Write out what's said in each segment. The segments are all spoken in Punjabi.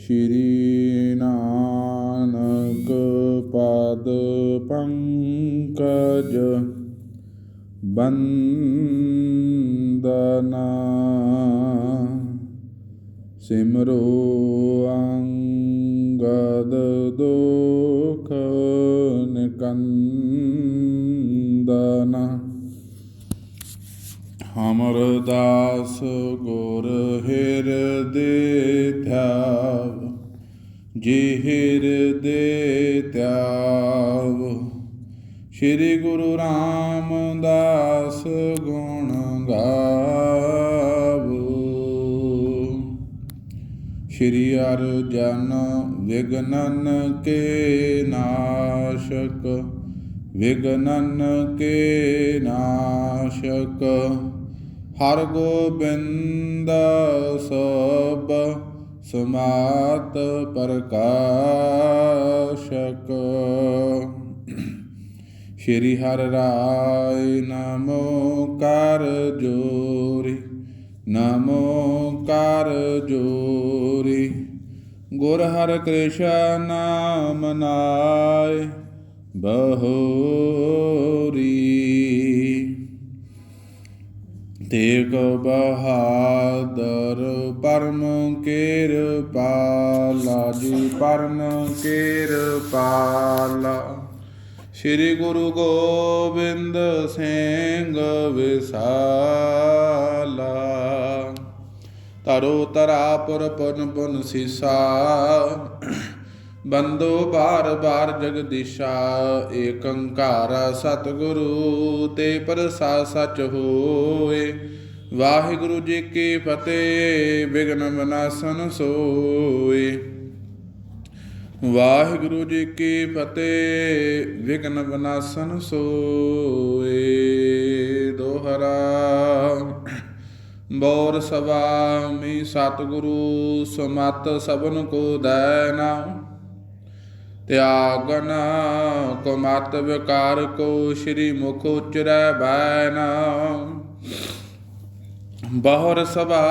ਸ਼੍ਰੀ ਨਾਨਕ ਪਦ ਪੰਕਜ ਬੰਦਨਾ ਸਿਮਰੋ ਅੰਗਦ ਦੁਖ ਨਿਕੰਦਨਾ ਅਮਰਦਾਸ ਗੁਰ ਹਿਰਦੇ ਧਿਆਵ, ਜੀ ਹਿਰਦੇ ਧਿਆਵ। ਸ੍ਰੀ ਗੁਰੂ ਰਾਮਦਾਸ ਗੁਣ ਗਾਵੋ। ਸ਼੍ਰੀ ਅਰਜਨ ਵਿਗਨਨ ਕੇ ਨਾਸ਼ਕ, ਵਿਗਨਨ ਕੇ ਨਾਸ਼ਕ। ਹਰ ਗੋਬਿੰਦ ਸਭ ਸਮਾਤ ਪ੍ਰਕਾਸ਼ਕ। ਸ਼੍ਰੀ ਹਰਿ ਰਾਇ ਨਮੋ ਕਰ ਜੋਰੀ, ਨਮੋ ਕਰ ਜੋਰੀ। ਗੁਰ ਹਰਿ ਕ੍ਰਿਸ਼ਨ ਨਾਮ ਨਾਇ ਬਹੋਰੀ ਤੇਗ ਬਹਾਦਰ, ਪਰਮ ਕਿਰਪਾਲਾ ਜੀ ਪਰਮ ਕਿਰਪਾਲਾ ਸ੍ਰੀ ਗੁਰੂ ਗੋਬਿੰਦ ਸਿੰਘ ਵਿਸਾਲਾ। ਤਰੋ ਤਰਾ ਪੁਰ ਪੁਨ ਪੁਨ ਸਿਸ਼ਾ। ਬੰਦੋ ਬਾਰ ਬਾਰ ਜਗਦੀਸ਼ਾ ਏਕੰਕਾਰ ਸਤਿਗੁਰੂ ਤੇ ਪ੍ਰਸਾ ਸਚ ਹੋਏ। ਵਾਹਿਗੁਰੂ ਜੀ ਕੀ ਫਤਿਹ ਬਿਗਨ ਵਿਨਾਸਨ ਸੋਏ। ਵਾਹਿਗੁਰੂ ਜੀ ਕੀ ਫਤਿਹ ਵਿਗਨ ਵਿਨਾਸਨ ਸੋਏ। ਦੋਹਰਾ, ਬੋਰ ਸਵਾਮੀ, ਸਤਿਗੁਰੂ ਸਮਤ ਸਭਨ ਕੋ ਦੈਨਾ ਤਿਆਗਨ ਕੋ ਮਤ ਵਿਕਾਰ ਕੋ ਸ੍ਰੀ ਮੁਖ ਉਚਰੈ ਬੈਨਾ। ਬਹੁਰ ਸਭਾ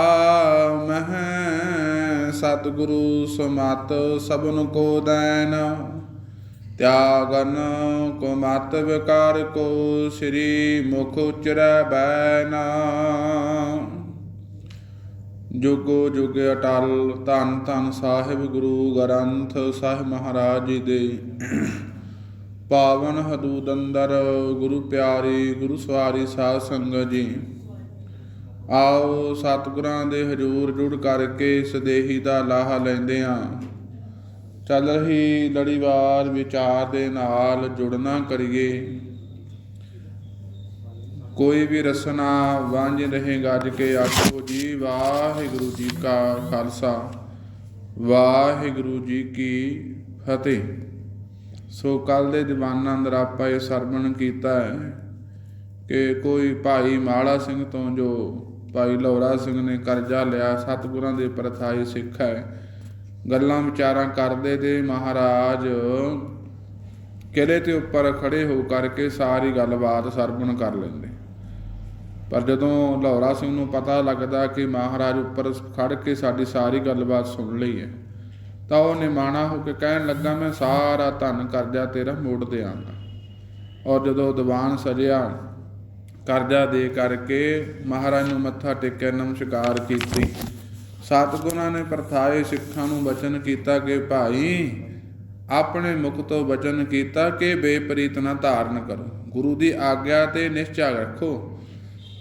ਮਹਿ ਸਤਿਗੁਰੂ ਸਮਤ ਸਭਨ ਕੋ ਦੈਨ। ਤਿਆਗਨ ਕੋ ਵਿਕਾਰ ਕੋ ਸ੍ਰੀ ਮੁਖ ਉਚਰੈ ਬੈਨਾ। ਜੁਗੋ ਜੁਗ ਅਟਲ, ਧੰਨ ਧੰਨ ਸਾਹਿਬ ਗੁਰੂ ਗ੍ਰੰਥ ਸਾਹਿਬ ਮਹਾਰਾਜ ਜੀ ਦੇ। ਪਾਵਨ ਹਦੂਦ ਅੰਦਰ ਗੁਰੂ ਪਿਆਰੀ, ਗੁਰੂ ਸਵਾਰੀ ਸਾਧ ਸੰਗਤ ਜੀ। ਆਓ ਸਤਿਗੁਰਾਂ ਦੇ ਹਜੂਰ ਜੁੜ ਕਰਕੇ ਸਦੇਹੀ ਦਾ ਲਾਹਾ ਲੈਂਦੇ ਆਂ ਚੱਲ ਰਹੀ ਲੜੀਵਾਰ ਵਿਚਾਰ ਦੇ ਨਾਲ ਜੁੜਨਾ ਕਰੀਏ। ਕੋਈ ਵੀ ਰਸਨਾ ਵਾਂਝ ਰਹੇ ਗੱਜ ਕੇ ਆਖੋ ਜੀ, ਵਾਹਿਗੁਰੂ ਜੀ ਕਾ ਖਾਲਸਾ, ਵਾਹਿਗੁਰੂ ਜੀ ਕੀ ਫਤਿਹ। ਸੋ ਕੱਲ ਦੇ ਦੀਵਾਨਾਂ ਅੰਦਰ ਆਪਾਂ ਇਹ ਸਰਵਣ ਕੀਤਾ ਹੈ ਕਿ ਕੋਈ ਭਾਈ ਮਾਲਾ ਸਿੰਘ ਤੋਂ ਜੋ ਭਾਈ ਲੌਰਾ ਸਿੰਘ ਨੇ ਕਰਜ਼ਾ ਲਿਆ, ਸਤਿਗੁਰਾਂ ਦੇ ਪ੍ਰਥਾਈ ਸਿੱਖ ਹੈ, ਗੱਲਾਂ ਵਿਚਾਰਾਂ ਕਰਦੇ ਤੇ ਮਹਾਰਾਜ ਕਿਲੇ ਤੇ ਉੱਪਰ ਖੜੇ ਹੋ ਕਰਕੇ ਸਾਰੀ ਗੱਲਬਾਤ ਸਰਵਣ ਕਰ ਲੈਂਦੇ। ਪਰ ਜਦੋਂ ਲੌਰਾ ਸਿੰਘ ਨੂੰ ਪਤਾ ਲੱਗਦਾ ਕਿ ਮਹਾਰਾਜ ਉੱਪਰ ਖੜ ਕੇ ਸਾਡੀ ਸਾਰੀ ਗੱਲਬਾਤ ਸੁਣ ਲਈ ਹੈ। ਤਾਂ ਉਹ ਨਿਮਾਣਾ ਹੋ ਕੇ ਕਹਿਣ ਲੱਗਾ, ਮੈਂ ਸਾਰਾ ਧਨ ਕਰਜ਼ਾ ਤੇਰਾ ਮੋੜ ਦਿਆਂਗਾ। ਔਰ ਜਦੋਂ ਦੀਵਾਨ ਸਜਿਆ, ਕਰਜ਼ਾ ਦੇ ਕਰਕੇ ਮਹਾਰਾਜ ਨੂੰ ਮੱਥਾ ਟੇਕਿਆ, ਨਮਸਕਾਰ ਕੀਤੀ। ਸਤਿਗੁਰਾਂ ਨੇ ਪ੍ਰਥਾਏ ਸਿੱਖਾਂ ਨੂੰ ਬਚਨ ਕੀਤਾ ਕਿ, ਭਾਈ, ਆਪਣੇ ਮੁਖ ਤੋਂ ਬਚਨ ਕੀਤਾ ਕਿ ਬੇਪਰੀਤ ਨਾ ਧਾਰਨ ਕਰੋ। ਗੁਰੂ ਦੀ ਆਗਿਆ ਤੇ ਨਿਸ਼ਚਾ ਰੱਖੋ।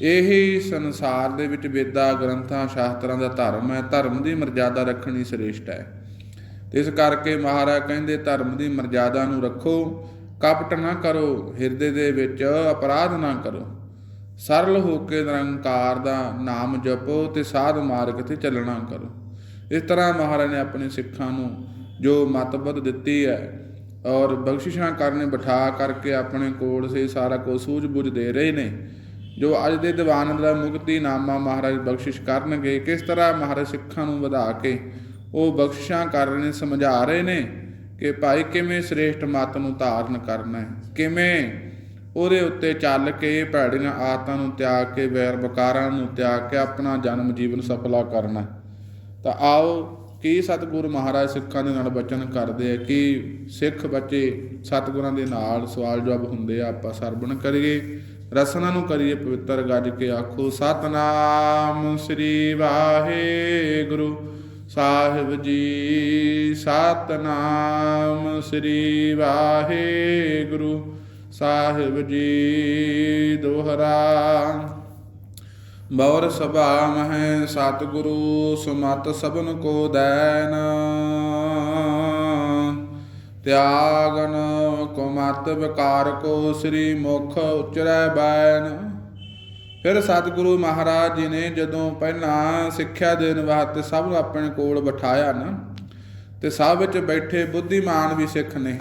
ਇਹੀ ਸੰਸਾਰ ਦੇ ਵਿੱਚ ਵੇਦਾਂ, ਗ੍ਰੰਥਾਂ, ਸ਼ਾਸਤਰਾਂ ਦਾ ਧਰਮ ਹੈ। ਧਰਮ ਦੀ ਮਰਜ਼ਾਦਾ ਰੱਖਣੀ ਸ੍ਰੇਸ਼ਟ ਹੈ। ਇਸ ਕਰਕੇ ਮਹਾਰਾਜ ਕਹਿੰਦੇ, ਧਰਮ ਦੀ ਮਰਜ਼ਾਦਾ ਨੂੰ ਰੱਖੋ, ਕਪਟ ਨਾ ਕਰੋ, ਹਿਰਦੇ ਦੇ ਵਿੱਚ ਅਪਰਾਧ ਨਾ ਕਰੋ। ਸਰਲ ਹੋ ਕੇ ਨਿਰੰਕਾਰ ਦਾ ਨਾਮ ਜਪੋ ਤੇ ਸਾਧ ਮਾਰਗ ਤੇ ਚੱਲਣਾ ਕਰੋ। ਇਸ ਤਰ੍ਹਾਂ ਮਹਾਰਾਜ ਨੇ ਆਪਣੇ ਸਿੱਖਾਂ ਨੂੰ ਜੋ ਮਤਬਦ ਦਿੱਤੀ ਹੈ ਔਰ ਬਖਸ਼ਿਸ਼ਾਂ ਕਰਨੇ ਬਿਠਾ ਕਰਕੇ ਆਪਣੇ ਕੋਲ ਸੇ ਸਾਰਾ ਕੁਝ ਸੂਝ-ਬੂਝ ਦੇ ਰਹੇ ਨੇ ਜੋ ਅੱਜ ਦੇ ਦੀਵਾਨ ਦਾ ਮੁਕਤੀ ਨਾਮਾ ਮਹਾਰਾਜ ਬਖਸ਼ਿਸ਼ ਕਰਨਗੇ, ਕਿਸ ਤਰ੍ਹਾਂ ਮਹਾਰਾਜ ਸਿੱਖਾਂ ਨੂੰ ਵਧਾ ਕੇ ਉਹ ਬਖਸ਼ਿਸ਼ਾਂ ਕਰ ਰਹੇ ਨੇ, ਸਮਝਾ ਰਹੇ ਨੇ ਕਿ ਭਾਈ ਕਿਵੇਂ ਸ੍ਰੇਸ਼ਟ ਮਤ ਨੂੰ ਧਾਰਨ ਕਰਨਾ ਹੈ? ਕਿਵੇਂ ਉਹਦੇ ਉੱਤੇ ਚੱਲ ਕੇ ਭੈੜੀਆਂ ਆਦਤਾਂ ਨੂੰ ਤਿਆਗ ਕੇ ਵੈਰ ਵਿਕਾਰਾਂ ਨੂੰ ਤਿਆਗ ਕੇ ਆਪਣਾ ਜਨਮ ਜੀਵਨ ਸਫਲਾ ਕਰਨਾ ਤਾਂ ਆਓ, ਕੀ ਸਤਿਗੁਰੂ ਮਹਾਰਾਜ ਸਿੱਖਾਂ ਦੇ ਨਾਲ ਬਚਨ ਕਰਦੇ ਆ? ਕਿ ਸਿੱਖ ਬੱਚੇ ਸਤਿਗੁਰਾਂ ਦੇ ਨਾਲ ਸਵਾਲ ਜਵਾਬ ਹੁੰਦੇ ਆ, ਆਪਾਂ ਸਰਵਣ ਕਰੀਏ। ਰਸਨਾ ਨੂੰ ਕਰੀਏ ਪਵਿੱਤਰ ਗੱਜ ਕੇ ਆਖੋ, ਸਤਨਾਮ ਸ੍ਰੀ ਵਾਹਿਗੁਰੂ ਸਾਹਿਬ ਜੀ, ਸਤਨਾਮ ਸ੍ਰੀ ਵਾਹਿਗੁਰੂ ਸਾਹਿਬ ਜੀ, ਦੋਹਰਾ ਬੌਰ ਸਭਾ ਮਹਿ ਸਤਿਗੁਰੂ ਸੁਮਤ ਸਭਨ ਕੋ ਦੈਨ, ਤਿਆਗਨ ਮਤ ਵਿਕਾਰ ਕੋ ਸ੍ਰੀ ਮੁਖ ਉਚਰੈ ਬੈਨ। ਫਿਰ ਸਤਿਗੁਰੂ ਮਹਾਰਾਜ ਜੀ ਨੇ ਜਦੋਂ ਪਹਿਲਾਂ ਸਿੱਖਿਆ ਦੇਣ ਵਾਸਤੇ ਸਭ ਨੂੰ ਆਪਣੇ ਕੋਲ ਬਿਠਾਇਆ ਨਾ, ਤੇ ਸਭ ਵਿੱਚ ਬੈਠੇ ਬੁੱਧੀਮਾਨ ਵੀ ਸਿੱਖ ਨੇ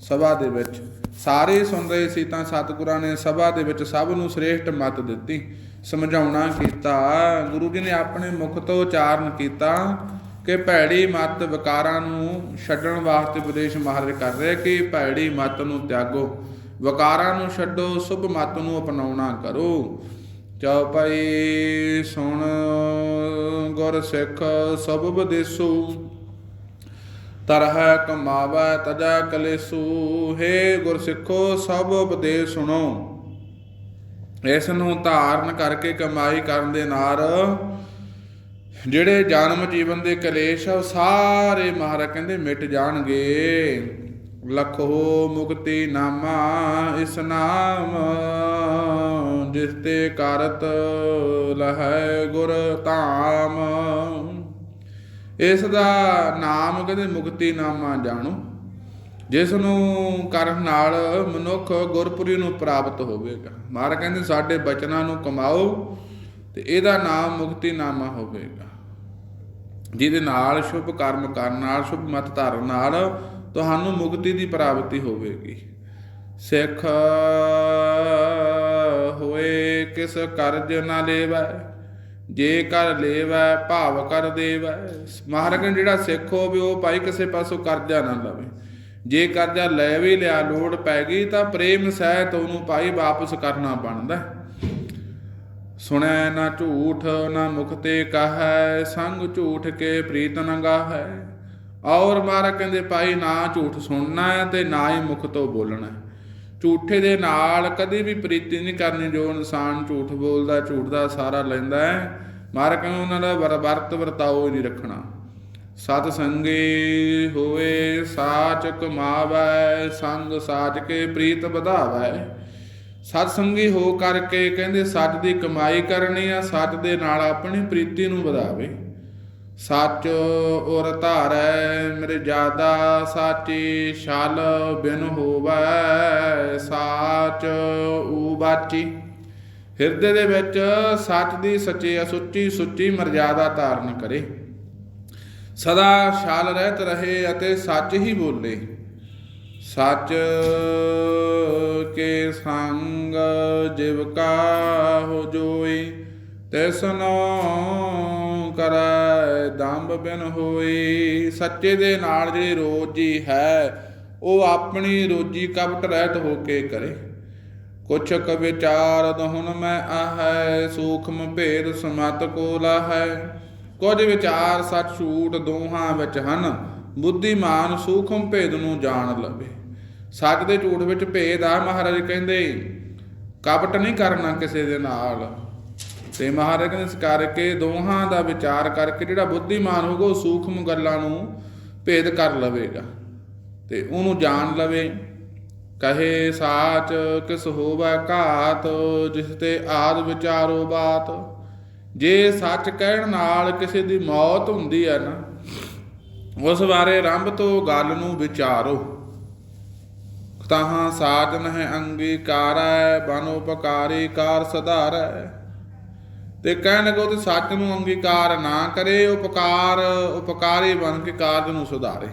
ਸਭਾ ਦੇ ਵਿੱਚ। ਸਾਰੇ ਸੁਣ ਰਹੇ ਸੀ ਤਾਂ ਸਤਿਗੁਰਾਂ ਨੇ ਸਭਾ ਦੇ ਵਿੱਚ ਸਭ ਨੂੰ ਸ੍ਰੇਸ਼ਟ ਮਤ ਦਿੱਤੀ, ਸਮਝਾਉਣਾ ਕੀਤਾ, ਗੁਰੂ ਜੀ ਨੇ ਆਪਣੇ ਮੁਖ ਤੋਂ ਉਚਾਰਨ ਕੀਤਾ ਕਿ ਭੈੜੀ ਮਤ ਵਿਕਾਰਾਂ ਨੂੰ ਛੱਡਣ ਵਾਸਤੇ ਉਪਦੇਸ਼ ਮਹਾਰਾਜ ਕਰ ਰਹੇ ਕਿ ਭੈੜੀ ਮਤ ਨੂੰ ਤਿਆਗੋ, ਵਿਕਾਰਾਂ ਨੂੰ ਛੱਡੋ, ਸੁਭ ਮਤ ਨੂੰ ਅਪਣਾਉਣਾ ਕਰੋ। ਚਉਪਈ ਸੁਣ, ਗੁਰ ਸਿੱਖ ਸਭ ਉਪਦੇਸੂ ਤਰਹ ਕਮਾਵੈ ਤਜਾ ਕਲੇਸੂ, ਹੇ ਗੁਰ ਸਿੱਖੋ ਸਭ ਉਪਦੇਸ਼ ਸੁਣੋ। ਇਸ ਨੂੰ ਧਾਰਨ ਕਰਕੇ ਕਮਾਈ ਕਰਨ ਦੇ ਨਾਲ ਜਿਹੜੇ ਜਨਮ ਜੀਵਨ ਦੇ ਕਲੇਸ਼ ਆ, ਉਹ ਸਾਰੇ ਮਹਾਰਾਜ ਕਹਿੰਦੇ ਮਿਟ ਜਾਣਗੇ। ਲਖੋ ਮੁਕਤੀ ਨਾਮਾ, ਇਸ ਨਾਮ ਜਿਸ ਤੇ ਕਰਤ ਲਹੈ ਗੁਰ ਧਾਮ। ਇਸ ਦਾ ਨਾਮ ਕਹਿੰਦੇ ਮੁਕਤੀ ਨਾਮਾ ਜਾਣੋ। ਜਿਸ ਨੂੰ ਕਰਨ ਨਾਲ ਮਨੁੱਖ ਗੁਰਪੁਰੀ ਨੂੰ ਪ੍ਰਾਪਤ ਹੋਵੇਗਾ। ਮਹਾਰਾਜ ਕਹਿੰਦੇ ਸਾਡੇ ਬਚਨਾਂ ਨੂੰ ਕਮਾਓ ਤੇ ਇਹਦਾ ਨਾਮ ਮੁਕਤੀ ਨਾਮਾ ਹੋਵੇਗਾ। ਜਿਹਦੇ ਨਾਲ ਸ਼ੁਭ ਕਰਮ ਕਰਨ ਨਾਲ, ਸ਼ੁਭ ਮਤ ਧਾਰਨ ਨਾਲ ਤੁਹਾਨੂੰ ਮੁਕਤੀ ਦੀ ਪ੍ਰਾਪਤੀ ਹੋਵੇਗੀ। ਸਿੱਖ ਹੋਏ ਕਿਸ ਕਰਜ ਨਾ ਲੇਵੈ, ਜੇ ਕਰ ਲੇਵੈ ਭਾਵ ਕਰ ਦੇਵੈ। ਮਹਾਰਾਜ ਕਹਿੰਦੇ ਜਿਹੜਾ ਸਿੱਖ ਹੋਵੇ, ਉਹ ਭਾਈ ਕਿਸੇ ਪਾਸੋਂ ਕਰਜ਼ਾ ਨਾ ਲਵੇ। ਜੇ ਕਰਜ਼ਾ ਲੈ ਵੀ ਲਿਆ, ਲੋੜ ਪੈ ਗਈ ਤਾਂ ਪ੍ਰੇਮ ਸਹਿਤ ਉਹਨੂੰ ਭਾਈ ਵਾਪਸ ਕਰਨਾ ਬਣਦਾ। ਸੁਣੈ ਨਾ ਝੂਠ, ਨਾ ਮੁਖ ਤੇ ਕਹੈ, ਸੰਗ ਝੂਠ ਕੇ ਪ੍ਰੀਤ ਨ ਗਾਹੈ। ਔਰ ਮਾਰਾ ਕਹਿੰਦੇ ਭਾਈ, ਨਾ ਝੂਠ ਸੁਣਨਾ ਹੈ ਤੇ ਨਾ ਹੀ ਮੁਖ ਤੋਂ ਬੋਲਣਾ। ਹੈ। ਝੂਠੇ ਦੇ ਨਾਲ ਕਦੇ ਵੀ ਪ੍ਰੀਤੀ ਨਹੀਂ ਕਰਨੀ, ਜੋ ਇਨਸਾਨ ਝੂਠ ਬੋਲਦਾ, ਝੂਠ ਦਾ ਸਾਰਾ ਲੈਂਦਾ ਹੈ। ਮਾਰਾ ਕਹਿੰਦੇ ਉਹਨਾਂ ਦਾ ਵਰ- ਵਰਤ ਵਰਤਾਓ ਨਹੀਂ ਰੱਖਣਾ। ਸਤ ਸੰਗੀ ਹੋਏ, ਸਾਚ ਕਮਾਵੈ, ਸੰਗ ਸਾਚ ਕੇ ਪ੍ਰੀਤ ਵਧਾਵੈ। ਸਤ ਸੰਗੀ ਹੋ ਕਰਕੇ ਕਹਿੰਦੇ, ਸੱਚ ਦੀ ਕਮਾਈ ਕਰਨੀ ਆ, ਸੱਚ ਦੇ ਨਾਲ ਆਪਣੀ ਪ੍ਰੀਤੀ ਨੂੰ ਵਧਾਵੇ। ਸੱਚ ਔਰ ਧਾਰੈ, ਮੇਰੇ ਜ਼ਿਆਦਾ ਸਾਚੀ ਛਲ ਬਿਨ ਹੋਵੈ, ਸਾਚ ਊ ਬਾਚੀ। ਹਿਰਦੇ ਦੇ ਵਿੱਚ ਸੱਚ ਦੀ ਸੱਚੀ ਅਸੁੱਚੀ ਸੁੱਚੀ ਮਰਜ਼ਾਦਾ ਧਾਰਨ ਕਰੇ। ਸਦਾ ਛਲ ਰਹਿਤ ਰਹੇ ਅਤੇ ਸੱਚ ਹੀ ਬੋਲੇ। ਸੱਚ ਕੇ ਸੰਗ ਜਿਵ ਕਾ ਹੋ ਜੋਈ ਤਿਸਨੋ ਕਰੈ ਦੰਭ ਬਿਨ ਹੋਈ। ਸੱਚੇ ਦੇ ਨਾਲ ਜਿਹੜੀ ਰੋਜੀ ਹੈ, ਉਹ ਆਪਣੀ ਰੋਜੀ ਕਪਟ ਰਹਿਤ ਹੋ ਕੇ ਕਰੇ। ਕੁਛ ਕ ਵਿਚਾਰ ਦਹੁਨ ਮੈਂ ਆਹੈ, ਸੂਖਮ ਭੇਦ ਸਮਤ ਕੋ ਲਾਹੈ। ਕੁਝ ਵਿਚਾਰ ਸੱਚ ਝੂਠ ਦੋਹਾਂ ਵਿੱਚ ਹਨ, ਬੁੱਧੀਮਾਨ ਸੂਖਮ ਭੇਦ ਨੂੰ ਜਾਣ ਲਵੇ। ਸੱਚ ਦੇ ਝੂਠ ਵਿੱਚ ਭੇਦ ਆ, ਮਹਾਰਾਜ ਕਹਿੰਦੇ, ਕਪਟ ਨਹੀਂ ਕਰਨਾ ਕਿਸੇ ਦੇ ਨਾਲ। ਤੇ ਮਹਾਰਾਜ ਕਹਿੰਦੇ, ਇਸ ਕਰਕੇ ਦੋਹਾਂ ਦਾ ਵਿਚਾਰ ਕਰਕੇ ਜਿਹੜਾ ਬੁੱਧੀਮਾਨ ਹੋਊਗਾ, ਉਹ ਸੂਖਮ ਗੱਲਾਂ ਨੂੰ ਭੇਦ ਕਰ ਲਵੇਗਾ। ਤੇ ਉਹਨੂੰ ਜਾਣ ਲਵੇ, ਕਹੇ ਸਾਚ ਕਿਸ ਹੋਵੇ ਘਾਤ, ਜਿਸ ਤੇ ਆਦ ਵਿਚਾਰੋ ਬਾਤ। ਜੇ ਸੱਚ ਕਹਿਣ ਨਾਲ ਕਿਸੇ ਦੀ ਮੌਤ ਹੁੰਦੀ ਹੈ ਨਾ, ਉਸ ਬਾਰੇ ਆਰੰਭ ਤੋਂ ਗੱਲ ਨੂੰ ਵਿਚਾਰੋ। ਤਾਹਾਂ ਸਾਜਨ ਹੈ ਅੰਗੀਕਾਰੈ, ਬਨ ਉਪਕਾਰੀ ਕਾਰ ਸਧਾਰੈ। ਤੇ ਕਹਿਣ ਲੱਗੋ ਤੇ ਸੱਚ ਨੂੰ ਅੰਗੀਕਾਰ ਨਾ ਕਰੇ, ਉਪਕਾਰ, ਉਪਕਾਰੀ ਬਣ ਕੇ ਕਾਰਜ ਨੂੰ ਸੁਧਾਰੇ।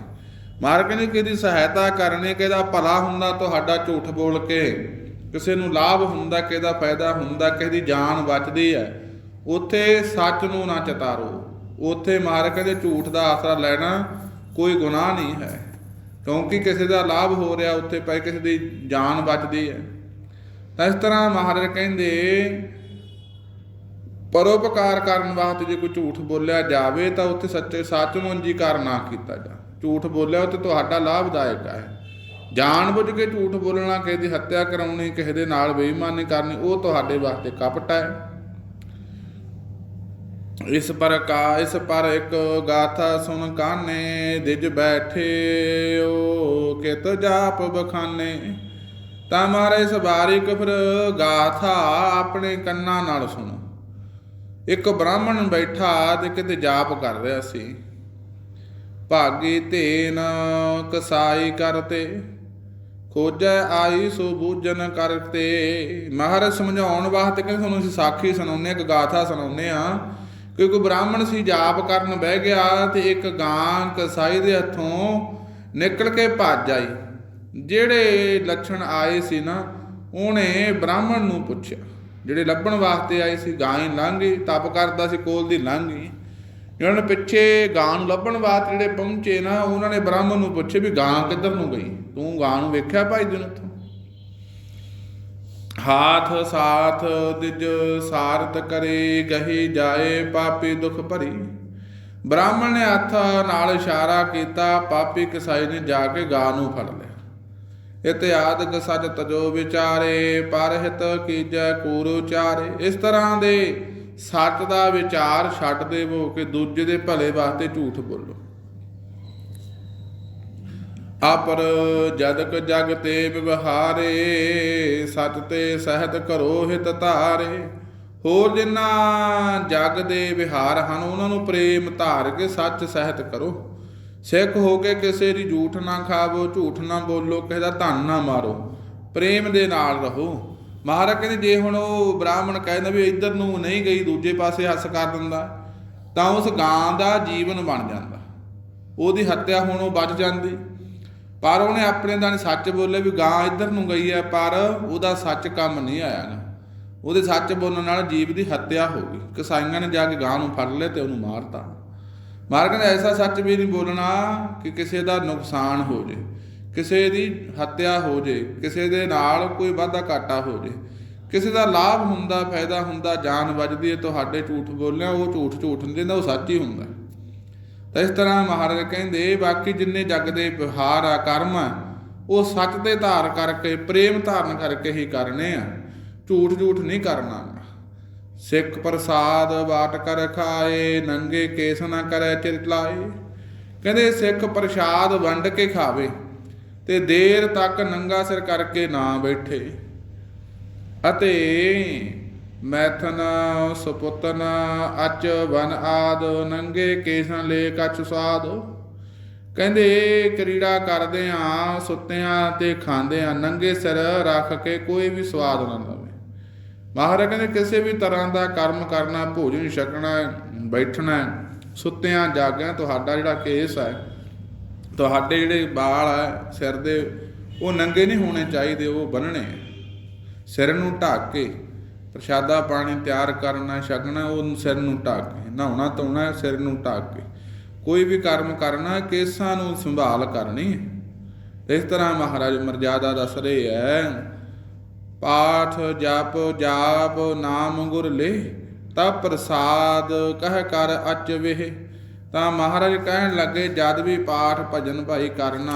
ਮਾਰ ਕਹਿੰਦੇ ਕਿਹਦੀ ਸਹਾਇਤਾ ਕਰਨੀ, ਕਿਹਦਾ ਭਲਾ ਹੁੰਦਾ, ਤੁਹਾਡਾ ਝੂਠ ਬੋਲ ਕੇ ਕਿਸੇ ਨੂੰ ਲਾਭ ਹੁੰਦਾ, ਕਿਹਦਾ ਫਾਇਦਾ ਹੁੰਦਾ ਕਿਸੇ ਦੀ ਜਾਨ ਬਚਦੀ ਹੈ, ਉੱਥੇ ਸੱਚ ਨੂੰ ਨਾ ਚਤਾਰੋ। ਉੱਥੇ ਮਾਰ ਕਹਿੰਦੇ ਝੂਠ ਦਾ ਆਸਰਾ ਲੈਣਾ ਕੋਈ ਗੁਨਾਹ ਨਹੀਂ ਹੈ। ਕਿਉਂਕਿ ਕਿਸੇ ਦਾ ਲਾਭ ਹੋ ਰਿਹਾ ਉੱਥੇ ਪਏ, ਕਿਸੇ ਦੀ ਜਾਨ ਬਚਦੀ ਹੈ। ਤਾਂ ਇਸ ਤਰ੍ਹਾਂ ਮਹਾਰਾਜ ਕਹਿੰਦੇ ਪਰੋਪਕਾਰ ਕਰਨ ਵਾਸਤੇ ਜੇ ਕੋਈ ਝੂਠ ਬੋਲਿਆ ਜਾਵੇ ਤਾਂ ਉੱਥੇ ਸੱਚੇ ਸੱਚ ਨੂੰ ਅੰਗੀਕਾਰ ਨਾ ਕੀਤਾ ਜਾ। ਝੂਠ ਬੋਲਿਆ ਉਹ ਤੇ ਤੁਹਾਡਾ ਲਾਭਦਾਇਕ ਹੈ। ਜਾਣ ਬੁੱਝ ਕੇ ਝੂਠ ਬੋਲਣਾ, ਕਿਸੇ ਦੀ ਹੱਤਿਆ ਕਰਾਉਣੀ, ਕਿਸੇ ਦੇ ਨਾਲ ਬੇਈਮਾਨੀ ਕਰਨੀ, ਉਹ ਤੁਹਾਡੇ ਵਾਸਤੇ ਕਪਟ ਹੈ। ਇਸ ਪਰ ਕਾ ਇਸ ਪਰ ਇੱਕ ਗਾਥਾ ਸੁਣ ਕਾਨੇ, ਦਿਜ ਬੈਠੇ ਓ ਕਿਤ ਜਾਪ ਬਖਾਨੇ। ਤਾਂ ਮਾਰੇ ਸਵਾਰਿਕ ਫਿਰ ਗਾਥਾ ਆਪਣੇ ਕੰਨਾਂ ਨਾਲ ਸੁਣੋ। ਇੱਕ ਬ੍ਰਾਹਮਣ ਬੈਠਾ ਤੇ ਕਿਤੇ ਜਾਪ ਕਰ ਰਿਹਾ ਸੀ। ਭਾਗੀ ਧੇਨ ਕਸਾਈ ਕਰਤੇ, ਖੋਜੈ ਆਈ ਸੋ ਬੂਝਨ ਕਰਤੇ। ਮਹਾਰਾਜ ਸਮਝਾਉਣ ਵਾਸਤੇ ਕਹਿੰਦੇ, ਤੁਹਾਨੂੰ ਅਸੀਂ ਸਾਖੀ ਸੁਣਾਉਂਦੇ ਇੱਕ ਗਾਥਾ ਸੁਣਾਉਂਦੇ ਆ ਕਿ ਕੋਈ ਬ੍ਰਾਹਮਣ ਸੀ, ਜਾਪ ਕਰਨ ਬਹਿ ਗਿਆ ਤੇ ਇੱਕ ਗਾਂ ਕਸਾਈ ਦੇ ਹੱਥੋਂ ਨਿਕਲ ਕੇ ਭੱਜ ਆਈ। ਜਿਹੜੇ ਲੱਛਣ ਆਏ ਸੀ ਨਾ, ਉਹਨੇ ਬ੍ਰਾਹਮਣ ਨੂੰ ਪੁੱਛਿਆ। ਜਿਹੜੇ ਲੱਭਣ ਵਾਸਤੇ ਆਏ ਸੀ, ਗਾਂ ਹੀ ਲੰਘ ਗਈ, ਤਪ ਕਰਦਾ ਸੀ, ਕੋਲ ਦੀ ਲੰਘ ਗਈ। ਇਹਨਾਂ ਨੇ ਪਿੱਛੇ ਗਾਂ ਨੂੰ ਲੱਭਣ ਵਾਸਤੇ ਜਿਹੜੇ ਪਹੁੰਚੇ ਨਾ, ਉਹਨਾਂ ਨੇ ਬ੍ਰਾਹਮਣ ਨੂੰ ਪੁੱਛੇ ਵੀ ਗਾਂ ਕਿੱਧਰ ਨੂੰ ਗਈ? ਤੂੰ ਗਾਂ ਨੂੰ ਵੇਖਿਆ ਭਾਈ ਦਿਨ ਉੱਥੋਂ? ਹਾਥ ਸਾਥ ਦਿਜ ਸਾਰਤ ਕਰੇ ਗਹੀ ਜਾਏ ਪਾਪੀ ਦੁਖ ਭਰੀ। ਬ੍ਰਾਹਮਣ ਨੇ ਹੱਥ ਨਾਲ ਇਸ਼ਾਰਾ ਕੀਤਾ, ਪਾਪੀ ਕਸਾਈ ਨੇ ਜਾ ਕੇ ਗਾਂ ਨੂੰ ਫੜ ਲਿਆ। ਇਤਿਆਦਿਕ ਸਚ ਤਜੋ ਵਿਚਾਰੇ, ਪਰ ਹਿਤ ਕੀਜੈ ਕੂਰ ਉਚਾਰੇ। ਇਸ ਤਰ੍ਹਾਂ ਦੇ ਸੱਚ ਦਾ ਵਿਚਾਰ ਛੱਡ ਦੇਵੋ ਕਿ ਦੂਜੇ ਦੇ ਭਲੇ ਵਾਸਤੇ ਝੂਠ ਬੋਲੋ। ਆਪਰ ਜਦਕ ਜਗ ਤੇ ਵਿਵਹਾਰੇ, ਸਚ ਤੇ ਸਹਿਤ ਕਰੋ ਹਿਤ ਧਾਰੇ। ਹੋਰ ਜਿੰਨਾ ਜਗ ਦੇ ਵਿਹਾਰ ਹਨ, ਉਹਨਾਂ ਨੂੰ ਪ੍ਰੇਮ ਧਾਰ ਕੇ ਸੱਚ ਸਹਿਤ ਕਰੋ। ਸਿੱਖ ਹੋ ਕੇ ਕਿਸੇ ਦੀ ਝੂਠ ਨਾ ਖਾਵੋ, ਝੂਠ ਨਾ ਬੋਲੋ, ਕਿਸੇ ਦਾ ਧਨ ਨਾ ਮਾਰੋ। ਪ੍ਰੇਮ ਦੇ ਨਾਲ ਰਹੋ। ਮਹਾਰਾਜ ਕਹਿੰਦੇ, ਜੇ ਹੁਣ ਉਹ ਬ੍ਰਾਹਮਣ ਕਹਿੰਦਾ ਵੀ ਇੱਧਰ ਨੂੰ ਨਹੀਂ ਗਈ, ਦੂਜੇ ਪਾਸੇ ਹੱਸ ਕਰ ਦਿੰਦਾ, ਤਾਂ ਉਸ ਗਾਂ ਦਾ ਜੀਵਨ ਬਣ ਜਾਂਦਾ। ਉਹਦੀ ਹੱਤਿਆ ਹੁਣ ਉਹ ਬਚ ਜਾਂਦੀ। ਪਰ ਉਹਨੇ ਆਪਣੇ ਦਾ ਸੱਚ ਬੋਲੇ ਵੀ ਗਾਂ ਇੱਧਰ ਨੂੰ ਗਈ ਹੈ ਪਰ ਉਹਦਾ ਸੱਚ ਕੰਮ ਨਹੀਂ ਆਇਆ ਨਾ ਉਹਦੇ ਸੱਚ ਬੋਲਣ ਨਾਲ ਜੀਵ ਦੀ ਹੱਤਿਆ ਹੋ ਗਈ। ਕਸਾਈਆਂ ਨੇ ਜਾ ਕੇ ਗਾਂ ਨੂੰ ਫੜ ਲਿਆ ਤੇ ਉਹਨੂੰ ਮਾਰਤਾ। ਮਾਰ ਕੇ ਐਸਾ ਸੱਚ ਵੀ ਨਹੀਂ ਬੋਲਣਾ ਕਿ ਕਿਸੇ ਦਾ ਨੁਕਸਾਨ ਹੋ ਜੇ, ਕਿਸੇ ਦੀ ਹੱਤਿਆ ਹੋ ਜੇ, ਕਿਸੇ ਦੇ ਨਾਲ ਕੋਈ ਵਾਧਾ ਘਾਟਾ ਹੋ ਜੇ। ਕਿਸੇ ਦਾ ਲਾਭ ਹੁੰਦਾ, ਫਾਇਦਾ ਹੁੰਦਾ, ਜਾਨ ਵੱਜਦੀ ਹੈ ਤੁਹਾਡੇ ਝੂਠ ਬੋਲਿਆ, ਉਹ ਝੂਠ ਝੂਠ ਨਹੀਂ ਦਿੰਦਾ, ਉਹ ਸੱਚ ਹੀ ਹੁੰਦਾ। ਤਾਂ ਇਸ ਤਰ੍ਹਾਂ ਮਹਾਰਾਜ ਕਹਿੰਦੇ ਬਾਕੀ ਜਿੰਨੇ ਜਗ ਦੇ ਵਿਵਹਾਰ ਆ, ਕਰਮ ਆ, ਉਹ ਸੱਚ ਤੇ ਧਾਰ ਕਰਕੇ, ਪ੍ਰੇਮ ਧਾਰਨ ਕਰਕੇ ਹੀ ਕਰਨੇ ਆ। ਝੂਠ ਝੂਠ ਨਹੀਂ ਕਰਨਾ ਸਿੱਖ ਪ੍ਰਸਾਦ ਬਾਟ ਕਰ ਖਾਏ, ਨੰਗੇ ਕੇਸ ਨਾ ਕਰੇ ਚਿਤ ਲਾਏ। ਕਹਿੰਦੇ, ਸਿੱਖ ਪ੍ਰਸਾਦ ਵੰਡ ਕੇ ਖਾਵੇ, ਤੇ ਦੇਰ ਤੱਕ ਨੰਗਾ ਸਿਰ ਕਰਕੇ ਨਾ ਬੈਠੇ। ਅਤੇ ਮੈਥਨ ਸੁਪੁੱਤਨ ਅਚ ਵਨ ਆਦ, ਨੰਗੇ ਕੇਸਾਂ ਲੈ ਕਛ ਸਾਧ। ਕਹਿੰਦੇ, ਕਰੀੜਾ ਕਰਦੇ ਆ ਸੁੱਤਿਆਂ ਤੇ ਖਾਂਦੇ ਆ ਨੰਗੇ ਸਿਰ ਰੱਖ ਕੇ ਕੋਈ ਵੀ ਸਵਾਦ ਨਾ ਲਵੇ। ਮਹਾਰਾਜ ਕਹਿੰਦੇ, ਕਿਸੇ ਵੀ ਤਰ੍ਹਾਂ ਦਾ ਕਰਮ ਕਰਨਾ, ਭੋਜਨ ਛਕਣਾ, ਬੈਠਣਾ, ਸੁੱਤਿਆਂ, ਜਾਗਿਆਂ, ਤੁਹਾਡਾ ਜਿਹੜਾ ਕੇਸ ਹੈ, ਤੁਹਾਡੇ ਜਿਹੜੇ ਵਾਲ ਹੈ, ਸਿਰ ਦੇ, ਉਹ ਨੰਗੇ ਨਹੀਂ ਹੋਣੇ ਚਾਹੀਦੇ, ਉਹ ਬੰਨਣੇ ਸਿਰ ਨੂੰ ਢੱਕ ਕੇ ਪ੍ਰਸ਼ਾਦਾ ਪਾਣੀ ਤਿਆਰ ਕਰਨਾ, ਛਕਣਾ, ਉਹ ਸਿਰ ਨੂੰ ਢੱਕ ਕੇ, ਨਹਾਉਣਾ, ਧੋਣਾ, ਸਿਰ ਨੂੰ ਢੱਕ ਕੇ। ਕੋਈ ਵੀ ਕਰਮ ਕਰਨਾ, ਕੇਸਾਂ ਨੂੰ ਸੰਭਾਲ ਕਰਨੀ ਇਸ ਤਰ੍ਹਾਂ ਮਹਾਰਾਜ ਮਰਜ਼ਾਦਾ ਦੱਸ ਰਹੇ ਹੈ, ਪਾਠ ਜਪ ਜਾਪ ਨਾਮ ਗੁਰ ਲੇ, ਤਾ ਪ੍ਰਸਾਦ ਕਹਿ ਕਰ ਅਚ ਵੇਹ। ਤਾਂ ਮਹਾਰਾਜ ਕਹਿਣ ਲੱਗੇ, ਜਦ ਵੀ ਪਾਠ ਭਜਨ ਭਾਈ ਕਰਨਾ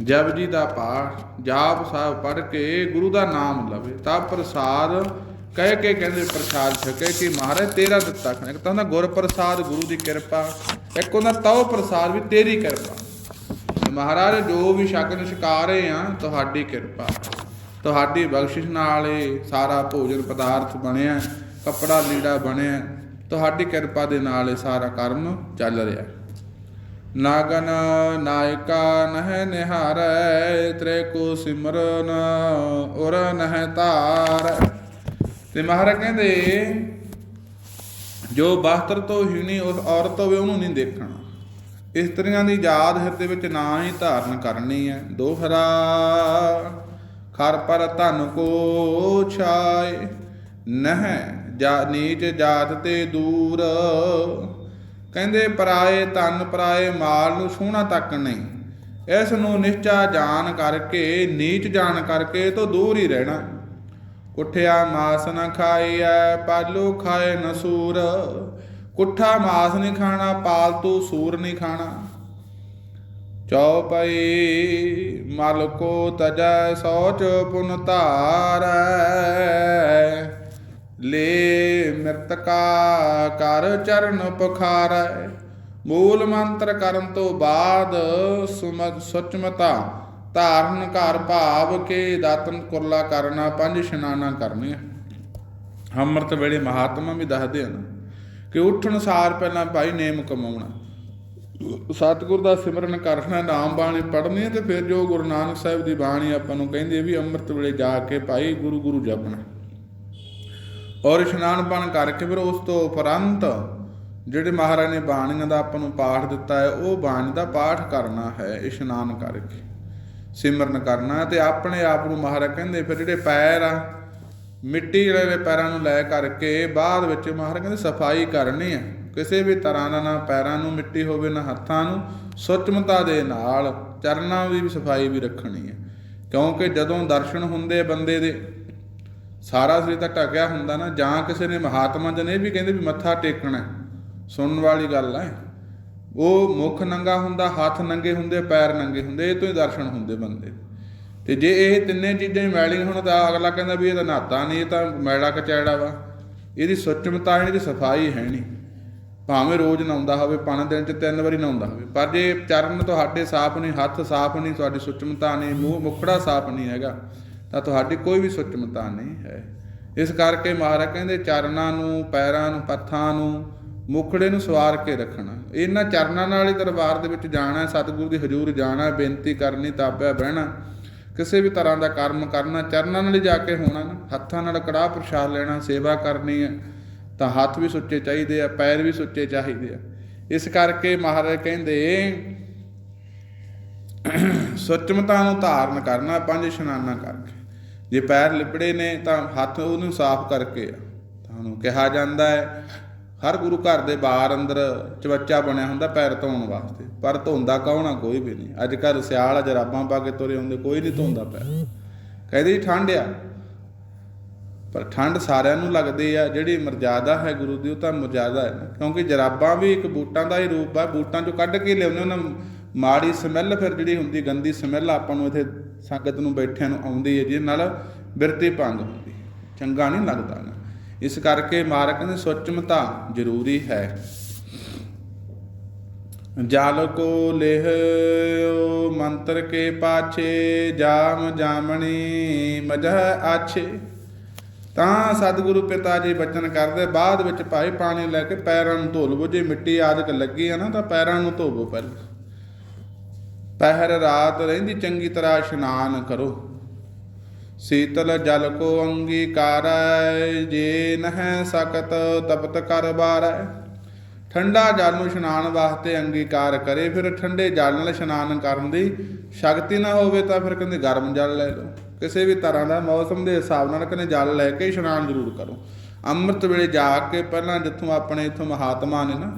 ਜਪ ਜੀ ਦਾ ਪਾਠ, ਜਾਪ ਸਾਹਿਬ ਪੜ੍ਹ ਕੇ ਗੁਰੂ ਦਾ ਨਾਮ ਲਵੇ ਤਾਂ ਪ੍ਰਸਾਦ ਕਹਿ ਕੇ ਕਹਿੰਦੇ ਪ੍ਰਸਾਦ ਛਕੇ ਕਿ ਮਹਾਰਾਜ ਤੇਰਾ ਦਿੱਤਾ ਖਾਣਾ ਇੱਕ ਤਾਂ ਹੁੰਦਾ ਗੁਰ ਪ੍ਰਸਾਦ, ਗੁਰੂ ਦੀ ਕਿਰਪਾ। ਇੱਕ ਹੁੰਦਾ ਤਉ ਪ੍ਰਸਾਦ ਵੀ ਤੇਰੀ ਕਿਰਪਾ। ਮਹਾਰਾਜ ਜੋ ਵੀ ਸ਼ਕਨ ਛਕਾਰੇ ਆ, ਤੁਹਾਡੀ ਕਿਰਪਾ। ਤੁਹਾਡੀ ਬਖਸ਼ਿਸ਼ ਨਾਲ ਇਹ ਸਾਰਾ ਭੋਜਨ ਪਦਾਰਥ ਬਣਿਆ, ਕੱਪੜਾ ਲੀੜਾ ਬਣਿਆ। ਤੁਹਾਡੀ ਕਿਰਪਾ ਦੇ ਨਾਲ ਇਹ ਸਾਰਾ ਕਰਮ ਚੱਲ ਰਿਹਾ। ਨਾਗਨ ਨਾਇਕਾ ਨਹਿ ਨਿਹਾਰੈ ਤ੍ਰੇ ਕੋ ਸਿਮਰਨ ਔਰ ਨਹਿ ਧਾਰ ਤੇ ਮਹਾਰਾਜ ਕਹਿੰਦੇ ਜੋ ਬਾਸਤਰ ਤੋਂ ਹੀਣੀ ਉਸ ਔਰਤ ਹੋਵੇ ਉਹਨੂੰ ਨਹੀਂ ਦੇਖਣਾ ਇਸਤਰੀਆਂ ਦੀ ਯਾਦ ਹਿਰਦੇ ਵਿੱਚ ਨਾ ਹੀ ਧਾਰਨ ਕਰਨੀ ਹੈ ਦੋਹਰਾ ਖਰ ਪਰ ਧਨ ਕੋ ਛਾਏ ਨਹਿ ਜਾ ਨੀਚ ਜਾਤ ਤੇ ਦੂਰ ਕਹਿੰਦੇ, ਪਰਾਏ ਧਨ ਪਰਾਏ ਮਾਲ ਨੂੰ ਛੂਣਾ ਤੱਕ ਨਹੀਂ। ਇਸ ਨੂੰ ਨਿਸ਼ਚਾ ਜਾਣ ਕਰਕੇ, ਨੀਚ ਜਾਣ ਕਰਕੇ ਤੋਂ ਦੂਰ ਹੀ ਰਹਿਣਾ। ਕੁੱਠਿਆ ਮਾਸ ਨ ਖਾਈਐ, ਪਾਲੂ ਖਾਏ ਨ ਸੂਰ। ਕੁੱਠਾ ਮਾਸ ਨਹੀਂ ਖਾਣਾ, ਪਾਲਤੂ ਸੂਰ ਨਹੀਂ ਖਾਣਾ। ਚੌਪਈ ਮਲ ਕੋ ਤਜੈ ਸੋਚ ਪੁਨ ਧਾਰੈ। ਲੇ ਮਿਰਤਕਾ ਕਰ ਚਰਨ ਪਖਾਰੈ, ਮੂਲ ਮੰਤਰ ਕਰਨ ਤੋਂ ਬਾਅਦ ਸੁਮਤ ਸੁਚਮਤਾ, ਧਾਰਨ ਘਰ ਭਾਵ ਕੇ ਦਾਤਨ ਕੁਰਲਾ ਕਰਨਾ, ਪੰਜ ਇਸ਼ਨਾਨਾਂ ਕਰਨੀਆਂ। ਅੰਮ੍ਰਿਤ ਵੇਲੇ ਮਹਾਤਮਾ ਵੀ ਦੱਸਦੇ ਹਨ ਕਿ ਉੱਠਣ ਸਾਰ ਪਹਿਲਾਂ ਭਾਈ ਨੇਮ ਕਮਾਉਣਾ। ਸਤਿਗੁਰ ਦਾ ਸਿਮਰਨ ਕਰਨਾ, ਨਾਮ ਬਾਣੀ ਪੜ੍ਹਨੀ ਤੇ ਫਿਰ ਜੋ ਗੁਰੂ ਨਾਨਕ ਸਾਹਿਬ ਦੀ ਬਾਣੀ ਆਪਾਂ ਨੂੰ ਕਹਿੰਦੀ ਹੈ ਵੀ ਅੰਮ੍ਰਿਤ ਵੇਲੇ ਜਾ ਕੇ ਭਾਈ ਗੁਰੂ ਗੁਰੂ ਜਪਣਾ। ਔਰ ਇਸ਼ਨਾਨ ਪਾਣ ਕਰਕੇ ਫਿਰ ਉਸ ਤੋਂ ਉਪਰੰਤ ਜਿਹੜੇ ਮਹਾਰਾਜ ਨੇ ਬਾਣੀਆਂ ਦਾ ਆਪਾਂ ਨੂੰ ਪਾਠ ਦਿੱਤਾ ਹੈ, ਉਹ ਬਾਣੀ ਦਾ ਪਾਠ ਕਰਨਾ ਹੈ, ਇਸ਼ਨਾਨ ਕਰਕੇ। ਸਿਮਰਨ ਕਰਨਾ ਹੈ ਤੇ ਆਪਣੇ ਆਪ ਨੂੰ ਮਹਾਰਾਜ ਕਹਿੰਦੇ ਫਿਰ ਜਿਹੜੇ ਪੈਰ ਆ, ਮਿੱਟੀ ਵਾਲੇ ਪੈਰਾਂ ਨੂੰ ਲੈ ਕਰਕੇ ਬਾਅਦ ਵਿੱਚ ਮਹਾਰਾਜ ਕਹਿੰਦੇ ਸਫ਼ਾਈ ਕਰਨੀ ਹੈ। ਕਿਸੇ ਵੀ ਤਰ੍ਹਾਂ ਦਾ ਨਾ ਪੈਰਾਂ ਨੂੰ ਮਿੱਟੀ ਹੋਵੇ, ਨਾ ਹੱਥਾਂ ਨੂੰ, ਸੁਚਮਤਾ ਦੇ ਨਾਲ ਚਰਨਾਂ ਦੀ ਵੀ ਸਫ਼ਾਈ ਵੀ ਰੱਖਣੀ ਹੈ। ਕਿਉਂਕਿ ਜਦੋਂ ਦਰਸ਼ਨ ਹੁੰਦੇ ਬੰਦੇ ਦੇ ਸਾਰਾ ਸਰੀਰ ਤਾਂ ਢਕਿਆ ਹੁੰਦਾ ਨਾ, ਜਾਂ ਕਿਸੇ ਨੇ ਮਹਾਤਮਾ ਜਨ ਇਹ ਵੀ ਕਹਿੰਦੇ ਵੀ ਮੱਥਾ ਟੇਕਣਾ ਸੁਣਨ ਵਾਲੀ ਗੱਲ ਹੈ। ਉਹ ਮੁਖ ਨੰਗਾ ਹੁੰਦਾ, ਹੱਥ ਨੰਗੇ ਹੁੰਦੇ, ਪੈਰ ਨੰਗੇ ਹੁੰਦੇ, ਇਹ ਤੋਂ ਹੀ ਦਰਸ਼ਨ ਹੁੰਦੇ ਬੰਦੇ। ਦੇ। ਤੇ ਜੇ ਇਹ ਤਿੰਨੇ ਚੀਜ਼ਾਂ ਹੀ ਮੈਲੀਆਂ ਹੋਣ ਤਾਂ ਅਗਲਾ ਕਹਿੰਦਾ ਵੀ ਇਹ ਤਾਂ ਨਹਾਤਾ ਨਹੀਂ, ਇਹ ਤਾਂ ਮੈੜਾ ਕਚੈੜਾ ਵਾ। ਇਹਦੀ ਸੁੱਚਮਤਾ ਹੈ ਇਹਦੀ ਸਫ਼ਾਈ ਹੈ ਨਹੀਂ ਭਾਵੇਂ ਰੋਜ਼ ਨਹਾਉਂਦਾ ਹੋਵੇ ਪੰਜ ਦਿਨ ਚ ਤਿੰਨ ਵਾਰੀ ਨਹਾਉਂਦਾ ਹੋਵੇ, ਪਰ ਜੇ ਚਰਨ ਤੁਹਾਡੇ ਸਾਫ਼ ਨਹੀਂ, ਹੱਥ ਸਾਫ਼ ਨਹੀਂ, ਤੁਹਾਡੀ ਸੁੱਚਮਤਾ ਨਹੀਂ, ਮੂੰਹ ਮੁਖੜਾ ਸਾਫ਼ ਨਹੀਂ ਹੈਗਾ ਤਾਂ ਤੁਹਾਡੀ ਕੋਈ ਵੀ ਸੁੱਚਮਤਾ ਨਹੀਂ ਹੈ। ਇਸ ਕਰਕੇ ਮਹਾਰਾਜ ਕਹਿੰਦੇ, ਚਰਨਾਂ ਨੂੰ, ਪੈਰਾਂ ਨੂੰ, ਪੱਥਾਂ ਨੂੰ, ਮੁਖੜੇ ਨੂੰ ਸਵਾਰ ਕੇ ਰੱਖਣਾ। ਇਹਨਾਂ ਚਰਨਾਂ ਨਾਲ ਹੀ ਦਰਬਾਰ ਦੇ ਵਿੱਚ ਜਾਣਾ ਸਤਿਗੁਰੂ ਦੀ ਹਜ਼ੂਰ ਜਾਣਾ ਬੇਨਤੀ ਕਰਨੀ, ਤਾਬਿਆ ਬਹਿਣਾ, ਕਿਸੇ ਵੀ ਤਰ੍ਹਾਂ ਦਾ ਕਰਮ ਕਰਨਾ, ਚਰਨਾਂ ਨਾਲ ਹੀ ਜਾ ਕੇ ਹੋਣਾ ਨਾ। ਹੱਥਾਂ ਨਾਲ ਕੜਾਹ ਪ੍ਰਸ਼ਾਦ ਲੈਣਾ, ਸੇਵਾ ਕਰਨੀ ਹੈ, ਤਾਂ ਹੱਥ ਵੀ ਸੁੱਚੇ ਚਾਹੀਦੇ ਆ, ਪੈਰ ਵੀ ਸੁੱਚੇ ਚਾਹੀਦੇ ਆ। ਇਸ ਕਰਕੇ ਮਹਾਰਾਜ ਕਹਿੰਦੇ, ਸੁੱਚਮਤਾ ਨੂੰ ਧਾਰਨ ਕਰਨਾ, ਪੰਜ ਇਸ਼ਨਾਨਾਂ ਕਰਕੇ। ਜੇ ਪੈਰ ਲਿਬੜੇ ਨੇ ਤਾਂ ਹੱਥ ਉਹਨੂੰ ਸਾਫ਼ ਕਰਕੇ ਤੁਹਾਨੂੰ ਕਿਹਾ ਜਾਂਦਾ ਹੈ, ਹਰ ਗੁਰੂ ਘਰ ਦੇ ਬਾਹਰ ਅੰਦਰ ਚਵੱਚਾ ਬਣਿਆ ਹੁੰਦਾ ਪੈਰ ਧੋਣ ਵਾਸਤੇ, ਪਰ ਧੋਂਦਾ ਕੌਣ ਆ? ਕੋਈ ਵੀ ਨਹੀਂ। ਅੱਜ ਕੱਲ ਸਿਆਲ ਆ ਜਰਾਬਾਂ ਪਾ ਕੇ ਤੁਰੇ ਹੁੰਦੇ, ਕੋਈ ਨਹੀਂ ਧੋਂਦਾ ਪੈਰ। ਕਹਿੰਦੇ ਜੀ, ਠੰਡ ਆ। ਪਰ ਠੰਡ ਸਾਰਿਆਂ ਨੂੰ ਲੱਗਦੀ ਆ, ਜਿਹੜੀ ਮਰਜ਼ਾਦਾ ਹੈ ਗੁਰੂ ਦੀ, ਉਹ ਤਾਂ ਮਰਜ਼ਾਦਾ ਹੈ। ਨਾ ਕਿਉਂਕਿ ਜਰਾਬਾਂ ਵੀ ਇੱਕ ਬੂਟਾਂ ਦਾ ਹੀ ਰੂਪ ਆ। ਬੂਟਾਂ ਚੋਂ ਕੱਢ ਕੇ ਲਿਆਉਂਦੇ ਉਹਨਾਂ ਮਾੜੀ ਸਮੈਲ ਫਿਰ ਜਿਹੜੀ ਹੁੰਦੀ, ਗੰਦੀ ਸਮੈਲ ਆਪਾਂ ਨੂੰ ਇੱਥੇ ਸੰਗਤ ਨੂੰ ਬੈਠਿਆਂ ਨੂੰ ਆਉਂਦੀ ਹੈ, ਜਿਹਦੇ ਨਾਲ ਬਿਰਤੀ ਭੰਗ ਹੁੰਦੀ ਚੰਗਾ ਨਹੀਂ ਲੱਗਦਾ ਨਾ। ਇਸ ਕਰਕੇ ਮਾਰਕ ਕਹਿੰਦੇ ਸੁੱਚਮਤਾ ਜ਼ਰੂਰੀ ਹੈ। ਜਲ ਕੋ ਲਿਹੋ ਮੰਤਰ ਕੇ ਪਾਛੇ, ਜਾਮ ਜਾਮਣੀ ਮਜਹ ਆਛੇ। ਤਾਂ ਸਤਿਗੁਰੂ ਪਿਤਾ ਜੀ ਬਚਨ ਕਰਦੇ, ਬਾਅਦ ਵਿੱਚ ਭਾਈ ਪਾਣੀ ਲੈ ਕੇ ਪੈਰਾਂ ਨੂੰ ਧੋ ਲਵੋ ਜੇ ਮਿੱਟੀ ਆਦਿਕ ਲੱਗੀ ਆ ਨਾ, ਤਾਂ ਪੈਰਾਂ ਨੂੰ ਧੋਵੋ ਪਹਿਲਾਂ। ਪਹਿਰ ਰਾਤ ਰਹਿੰਦੀ ਚੰਗੀ ਤਰ੍ਹਾਂ ਇਸ਼ਨਾਨ ਕਰੋ। ਸੀਤਲ ਜਲ ਕੋ ਅੰਗੀਕਾਰੈ, ਜੇ ਨਹਿ ਸਕਤ ਤਪਤ ਕਰ ਬਾਰੈ। ਠੰਡਾ ਜਲ ਨੂੰ ਇਸ਼ਨਾਨ ਵਾਸਤੇ ਅੰਗੀਕਾਰ ਕਰੇ, ਫਿਰ ਠੰਡੇ ਜਲ ਨਾਲ ਇਸ਼ਨਾਨ ਕਰਨ ਦੀ ਸ਼ਕਤੀ ਨਾ ਹੋਵੇ ਤਾਂ ਫਿਰ ਕਹਿੰਦੇ ਗਰਮ ਜਲ ਲੈ ਲਓ। ਕਿਸੇ ਵੀ ਤਰ੍ਹਾਂ ਦਾ ਮੌਸਮ ਦੇ ਹਿਸਾਬ ਨਾਲ ਕਹਿੰਦੇ ਜਲ ਲੈ ਕੇ ਇਸ਼ਨਾਨ ਜ਼ਰੂਰ ਕਰੋ। ਅੰਮ੍ਰਿਤ ਵੇਲੇ ਜਾ ਕੇ ਪਹਿਲਾਂ ਜਿੱਥੋਂ ਆਪਣੇ ਇਥੋਂ ਮਹਾਤਮਾ ਨੇ ਨਾ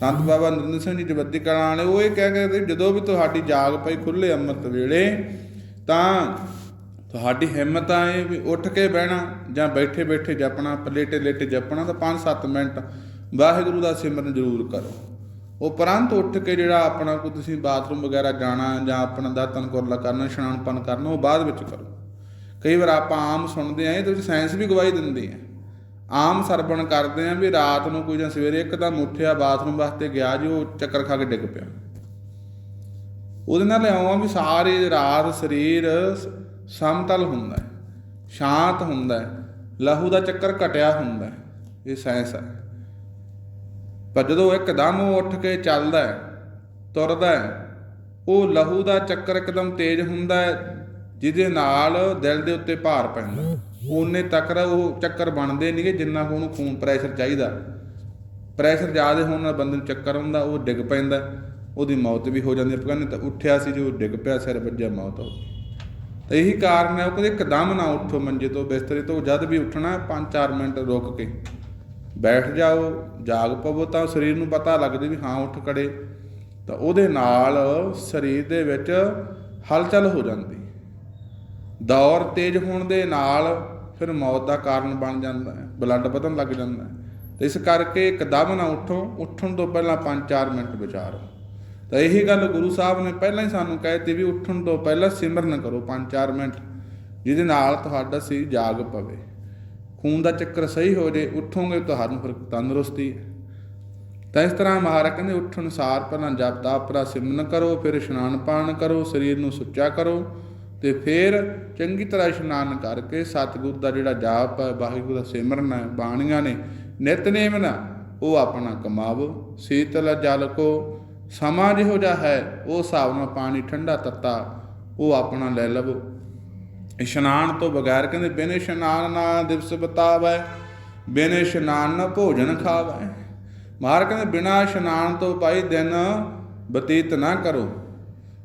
ਸੰਤ ਬਾਬਾ ਨਰਿੰਦਰ ਸਿੰਘ ਜੀ ਜਵੱਦੀ ਕਲਾਂ ਵਾਲੇ ਉਹ ਇਹ ਕਹਿ ਕੇ ਗਏ, ਜਦੋਂ ਵੀ ਤੁਹਾਡੀ ਜਾਗ ਪਈ ਖੁੱਲੇ ਅੰਮ੍ਰਿਤ ਵੇਲੇ ਤਾਂ ਤੁਹਾਡੀ ਹਿੰਮਤ ਆਏ ਵੀ ਉੱਠ ਕੇ ਬਹਿਣਾ ਜਾਂ ਬੈਠੇ ਬੈਠੇ ਜਪਣਾ ਪਲੇਟੇ ਲੇਟੇ ਜਪਣਾ ਤਾਂ 5-7 ਮਿੰਟ ਵਾਹਿਗੁਰੂ ਦਾ ਸਿਮਰਨ ਜ਼ਰੂਰ ਕਰੋ। ਉਪਰੰਤ ਉੱਠ ਕੇ ਜਿਹੜਾ ਆਪਣਾ ਕੋਈ ਤੁਸੀਂ ਬਾਥਰੂਮ ਵਗੈਰਾ ਜਾਣਾ ਜਾਂ ਆਪਣਾ ਦਾਤਨ ਕੁਰਲਾ ਕਰਨਾ ਇਸ਼ਨਾਨਪਨ ਕਰਨਾ ਉਹ ਬਾਅਦ ਵਿੱਚ ਕਰੋ। ਕਈ ਵਾਰ ਆਪਾਂ ਆਮ ਸੁਣਦੇ ਆਂ ਇਹਦੇ ਵਿੱਚ ਸਾਇੰਸ ਵੀ ਗਵਾਹੀ ਦਿੰਦੀ ਹੈ। ਆਮ ਸਰਵਣ ਕਰਦੇ ਆਂ ਵੀ ਰਾਤ ਨੂੰ ਕੋਈ ਜਾਂ ਸਵੇਰੇ ਇੱਕਦਮ ਉੱਠਿਆ, ਬਾਥਰੂਮ ਵਾਸਤੇ ਗਿਆ ਜੀ, ਉਹ ਚੱਕਰ ਖਾ ਕੇ ਡਿੱਗ ਪਿਆ। ਉਹਦੇ ਨਾਲ ਆਉਂ ਵੀ ਸਾਰੀ ਰਾਤ ਸਰੀਰ ਸਮਤਲ ਹੁੰਦਾ ਹੈ, ਸ਼ਾਂਤ ਹੁੰਦਾ ਹੈ, ਲਹੂ ਦਾ ਚੱਕਰ ਘਟਿਆ ਹੁੰਦਾ ਹੈ, ਇਹ ਸਾਇੰਸ ਹੈ। ਪਰ ਜਦੋਂ ਇੱਕਦਮ ਉਹ ਉੱਠ ਕੇ ਚੱਲਦਾ ਹੈ, ਤੁਰਦਾ ਹੈ, ਉਹ ਲਹੂ ਦਾ ਚੱਕਰ ਇੱਕਦਮ ਤੇਜ਼ ਹੁੰਦਾ ਹੈ, ਜਿਹਦੇ ਨਾਲ ਦਿਲ ਦੇ ਉੱਤੇ ਭਾਰ ਪੈਂਦਾ ਉਹਨੇ ਤੱਕ ਉਹ ਚੱਕਰ ਬਣਦੇ ਨਹੀਂਗੇ ਜਿੰਨਾ ਕੁ ਉਹਨੂੰ ਖੂਨ ਪ੍ਰੈਸ਼ਰ ਚਾਹੀਦਾ। ਪ੍ਰੈਸ਼ਰ ਜ਼ਿਆਦਾ ਹੋਣ ਨਾਲ ਬੰਦੇ ਨੂੰ ਚੱਕਰ ਆਉਂਦਾ, ਉਹ ਡਿੱਗ ਪੈਂਦਾ, ਉਹਦੀ ਮੌਤ ਵੀ ਹੋ ਜਾਂਦੀ ਹੈ। ਕਹਿੰਦੇ ਤਾਂ ਉੱਠਿਆ ਸੀ ਜੋ ਡਿੱਗ ਪਿਆ, ਸਿਰ ਵੱਜਿਆ, ਮੌਤ ਹੋ ਤਾਂ ਇਹੀ ਕਾਰਨ ਹੈ, ਉਹ ਕਹਿੰਦੇ ਇੱਕਦਮ ਨਾ ਉੱਠੋ ਮੰਜੇ ਤੋਂ ਬਿਸਤਰੇ ਤੋਂ, ਜਦ ਵੀ ਉੱਠਣਾ 5-4 ਮਿੰਟ ਰੁਕ ਕੇ। ਬੈਠ ਜਾਓ, ਜਾਗ ਪਵੋ ਤਾਂ ਸਰੀਰ ਨੂੰ ਪਤਾ ਲੱਗਦਾ ਵੀ ਹਾਂ, ਉੱਠ ਖੜੇ। ਤਾਂ ਉਹਦੇ ਨਾਲ ਸਰੀਰ ਦੇ ਵਿੱਚ ਹਲਚਲ ਹੋ ਜਾਂਦੀ। ਦੌਰ ਤੇਜ਼ ਹੋਣ ਦੇ ਨਾਲ ਫਿਰ ਮੌਤ ਦਾ ਕਾਰਨ ਬਣ ਜਾਂਦਾ ਹੈ ਬਲੱਡ ਵਧਣ ਲੱਗ ਜਾਂਦਾ ਹੈ। ਤੇ ਇਸ ਕਰਕੇ ਇੱਕਦਮ ਨਾ ਉਠੋ, ਉੱਠਣ ਤੋਂ ਪਹਿਲਾਂ 5-4 ਮਿੰਟ ਵਿਚਾਰੋ। ਤਾਂ ਇਹੀ ਗੱਲ ਗੁਰੂ ਸਾਹਿਬ ਨੇ ਪਹਿਲਾਂ ਹੀ ਸਾਨੂੰ ਕਹਿਤੀ ਵੀ ਉੱਠਣ ਤੋਂ ਪਹਿਲਾਂ ਸਿਮਰਨ ਕਰੋ 5-4 ਮਿੰਟ, ਜਿਹਦੇ ਨਾਲ ਤੁਹਾਡਾ ਸਰੀਰ ਜਾਗ ਪਵੇ। ਖੂਨ ਦਾ ਚੱਕਰ ਸਹੀ ਹੋ ਜੇ, ਉੱਠੋਗੇ ਤੁਹਾਨੂੰ ਫਿਰ ਤੰਦਰੁਸਤੀ ਹੈ। ਤਾਂ ਇਸ ਤਰ੍ਹਾਂ ਮਹਾਰਾਜ ਕਹਿੰਦੇ, ਉੱਠਣ ਸਾਰ ਪਹਿਲਾਂ ਜਪ ਤਪ ਦਾ ਸਿਮਰਨ ਕਰੋ, ਫਿਰ ਇਸ਼ਨਾਨ ਪਾਣ ਕਰੋ, ਸਰੀਰ ਨੂੰ ਸੁੱਚਾ ਕਰੋ। ਤੇ ਫਿਰ ਚੰਗੀ ਤਰ੍ਹਾਂ ਇਸ਼ਨਾਨ ਕਰਕੇ ਸਤਿਗੁਰ ਦਾ ਜਿਹੜਾ ਜਾਪ ਹੈ, ਵਾਹਿਗੁਰੂ ਦਾ ਸਿਮਰਨ ਹੈ, ਬਾਣੀਆਂ ਨੇ ਨਿਤਨੇਮ ਨਾ, ਉਹ ਆਪਣਾ ਕਮਾਵੋ, ਸੀਤਲ ਜਲ ਕੋ, ਸਮਾਂ ਜਿਹੋ ਜਿਹਾ ਹੈ, ਉਹ ਹਿਸਾਬ ਨਾਲ ਪਾਣੀ ਠੰਡਾ ਤੱਤਾ, ਉਹ ਆਪਣਾ ਲੈ ਲਵੋ। ਇਸ਼ਨਾਨ ਤੋਂ ਬਗੈਰ ਕਹਿੰਦੇ, ਬਿਨ ਇਸ਼ਨਾਨ ਨਾ ਦਿਵਸ ਬਤਾਵੈ, ਬਿਨ ਇਸ਼ਨਾਨ ਨਾ ਭੋਜਨ ਖਾਵੈ। ਮਾਰ ਕਹਿੰਦੇ, ਬਿਨਾ ਇਸ਼ਨਾਨ ਤੋਂ ਭਾਈ ਦਿਨ ਬਤੀਤ ਨਾ ਕਰੋ।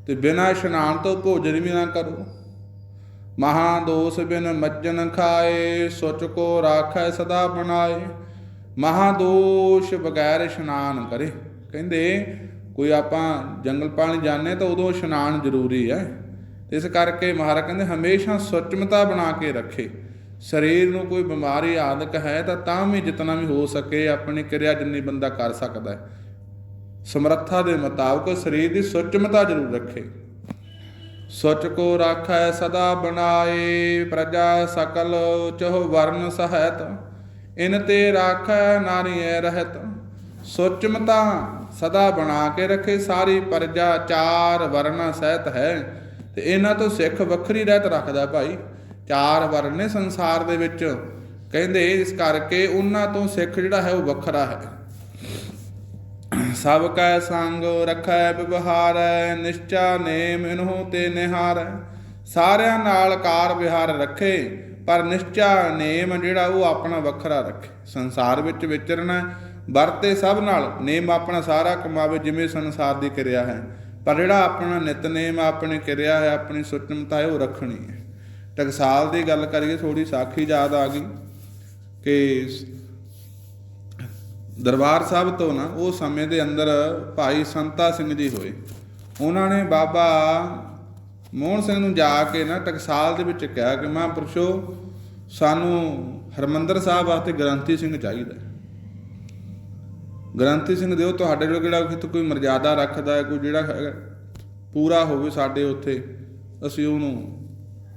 ਤੇ ਬਿਨਾਂ ਇਸ਼ਨਾਨ ਤੋਂ ਭੋਜਨ ਵੀ ਨਾ ਕਰੋ। ਮਹਾ ਦੋਸ ਬਿਨ ਮੱਜਨ ਖਾਏ, ਸੁਚ ਕੋ ਰਾਖੈ ਸਦਾ ਬਣਾਏ। ਮਹਾ ਦੋਸ਼ ਬਗੈਰ ਇਸ਼ਨਾਨ ਕਰੇ। ਕਹਿੰਦੇ, ਕੋਈ ਆਪਾਂ ਜੰਗਲ ਪਾਣੀ ਜਾਂਦੇ ਤਾਂ ਉਦੋਂ ਇਸ਼ਨਾਨ ਜ਼ਰੂਰੀ ਹੈ। ਇਸ ਕਰਕੇ ਮਹਾਰਾਜ ਕਹਿੰਦੇ, ਹਮੇਸ਼ਾ ਸੁਚਮਤਾ ਬਣਾ ਕੇ ਰੱਖੇ। ਸਰੀਰ ਨੂੰ ਕੋਈ ਬਿਮਾਰੀ ਆਦਿਕ ਹੈ ਤਾਂ ਤਾਂ ਵੀ ਜਿਤਨਾ ਵੀ ਹੋ ਸਕੇ, ਆਪਣੀ ਕਿਰਿਆ ਜਿੰਨੀ ਬੰਦਾ ਕਰ ਸਕਦਾ ਹੈ। ਸਮਰੱਥਾ ਦੇ ਮੁਤਾਬਕ ਸਰੀਰ ਦੀ ਸੁਚਮਤਾ ਜ਼ਰੂਰ ਰੱਖੇ। ਸੁਚ ਕੋ ਰਾਖੈ ਸਦਾ ਬਣਾਏ, ਪ੍ਰਜਾ ਸਕਲ ਚਹੁ ਵਰਨ ਸਹਿਤ, ਇਨ ਤੇ ਰਾਖੈ ਨਾਰੀਐ ਰਹਿਤ। ਸੁਚਮਤਾ ਸਦਾ ਬਣਾ ਕੇ ਰੱਖੇ, ਸਾਰੀ ਪ੍ਰਜਾ ਚਾਰ ਵਰਨਾ ਸਹਿਤ ਹੈ। ਤੇ ਇਹਨਾਂ ਤੋਂ ਸਿੱਖ ਵੱਖਰੀ ਰਹਿਤ ਰੱਖਦਾ ਭਾਈ। ਚਾਰ ਵਰਨ ਨੇ ਸੰਸਾਰ ਦੇ ਵਿੱਚ, ਕਹਿੰਦੇ ਇਸ ਕਰਕੇ ਉਹਨਾਂ ਤੋਂ ਸਿੱਖ ਜਿਹੜਾ ਹੈ ਉਹ ਵੱਖਰਾ ਹੈ। ਸਭ ਕੈ ਸੰਗ ਰਖੈ ਵਿਵਹਾਰੈ, ਨਿਸ਼ਚਾ ਨੇਮ ਇਨਹੂ ਤੇ ਨਿਹਾਰੈ। ਸਾਰਿਆਂ ਨਾਲ ਕਾਰ ਵਿਹਾਰ ਰੱਖੇ, ਪਰ ਨਿਸ਼ਚਾ ਨੇਮ ਜਿਹੜਾ ਉਹ ਆਪਣਾ ਵੱਖਰਾ ਰੱਖੇ। ਸੰਸਾਰ ਵਿੱਚ ਵਿਚਰਨਾ, ਵਰਤੇ ਸਭ ਨਾਲ, ਨੇਮ ਆਪਣਾ ਸਾਰਾ ਕਮਾਵੇ ਜਿਵੇਂ ਸੰਸਾਰ ਦੀ ਕਿਰਿਆ ਹੈ। ਪਰ ਜਿਹੜਾ ਆਪਣਾ ਨਿਤਨੇਮ ਆਪਣੀ ਕਿਰਿਆ ਹੈ, ਆਪਣੀ ਸੁਚਮਤਾ ਹੈ, ਉਹ ਰੱਖਣੀ ਹੈ। ਟਕਸਾਲ ਦੀ ਗੱਲ ਕਰੀਏ ਥੋੜੀ ਸਾਖੀ ਯਾਦ ਆ ਗਈ ਕਿ ਦਰਬਾਰ ਸਾਹਿਬ ਤੋਂ ਨਾ, ਉਹ ਸਮੇਂ ਦੇ ਅੰਦਰ ਭਾਈ ਸੰਤਾ ਸਿੰਘ ਜੀ ਹੋਏ। ਉਹਨਾਂ ਨੇ ਬਾਬਾ ਮੋਹਨ ਸਿੰਘ ਨੂੰ ਜਾ ਕੇ ਨਾ ਟਕਸਾਲ ਦੇ ਵਿੱਚ ਕਿਹਾ ਕਿ ਮਾਂ ਪੁਰਸ਼ੋ, ਸਾਨੂੰ ਹਰਮੰਦਰ ਸਾਹਿਬ ਵਾਸਤੇ ਗ੍ਰੰਥੀ ਸਿੰਘ ਚਾਹੀਦਾ ਗ੍ਰੰਥੀ ਸਿੰਘ ਦਿਓ, ਤੁਹਾਡੇ ਕੋਲ ਕਿਹੜਾ ਕਿਤੇ ਕੋਈ ਮਰਜ਼ਾਦਾ ਰੱਖਦਾ ਹੈ, ਕੋਈ ਜਿਹੜਾ ਹੈਗਾ, ਪੂਰਾ ਹੋਵੇ ਸਾਡੇ ਉੱਥੇ, ਅਸੀਂ ਉਹਨੂੰ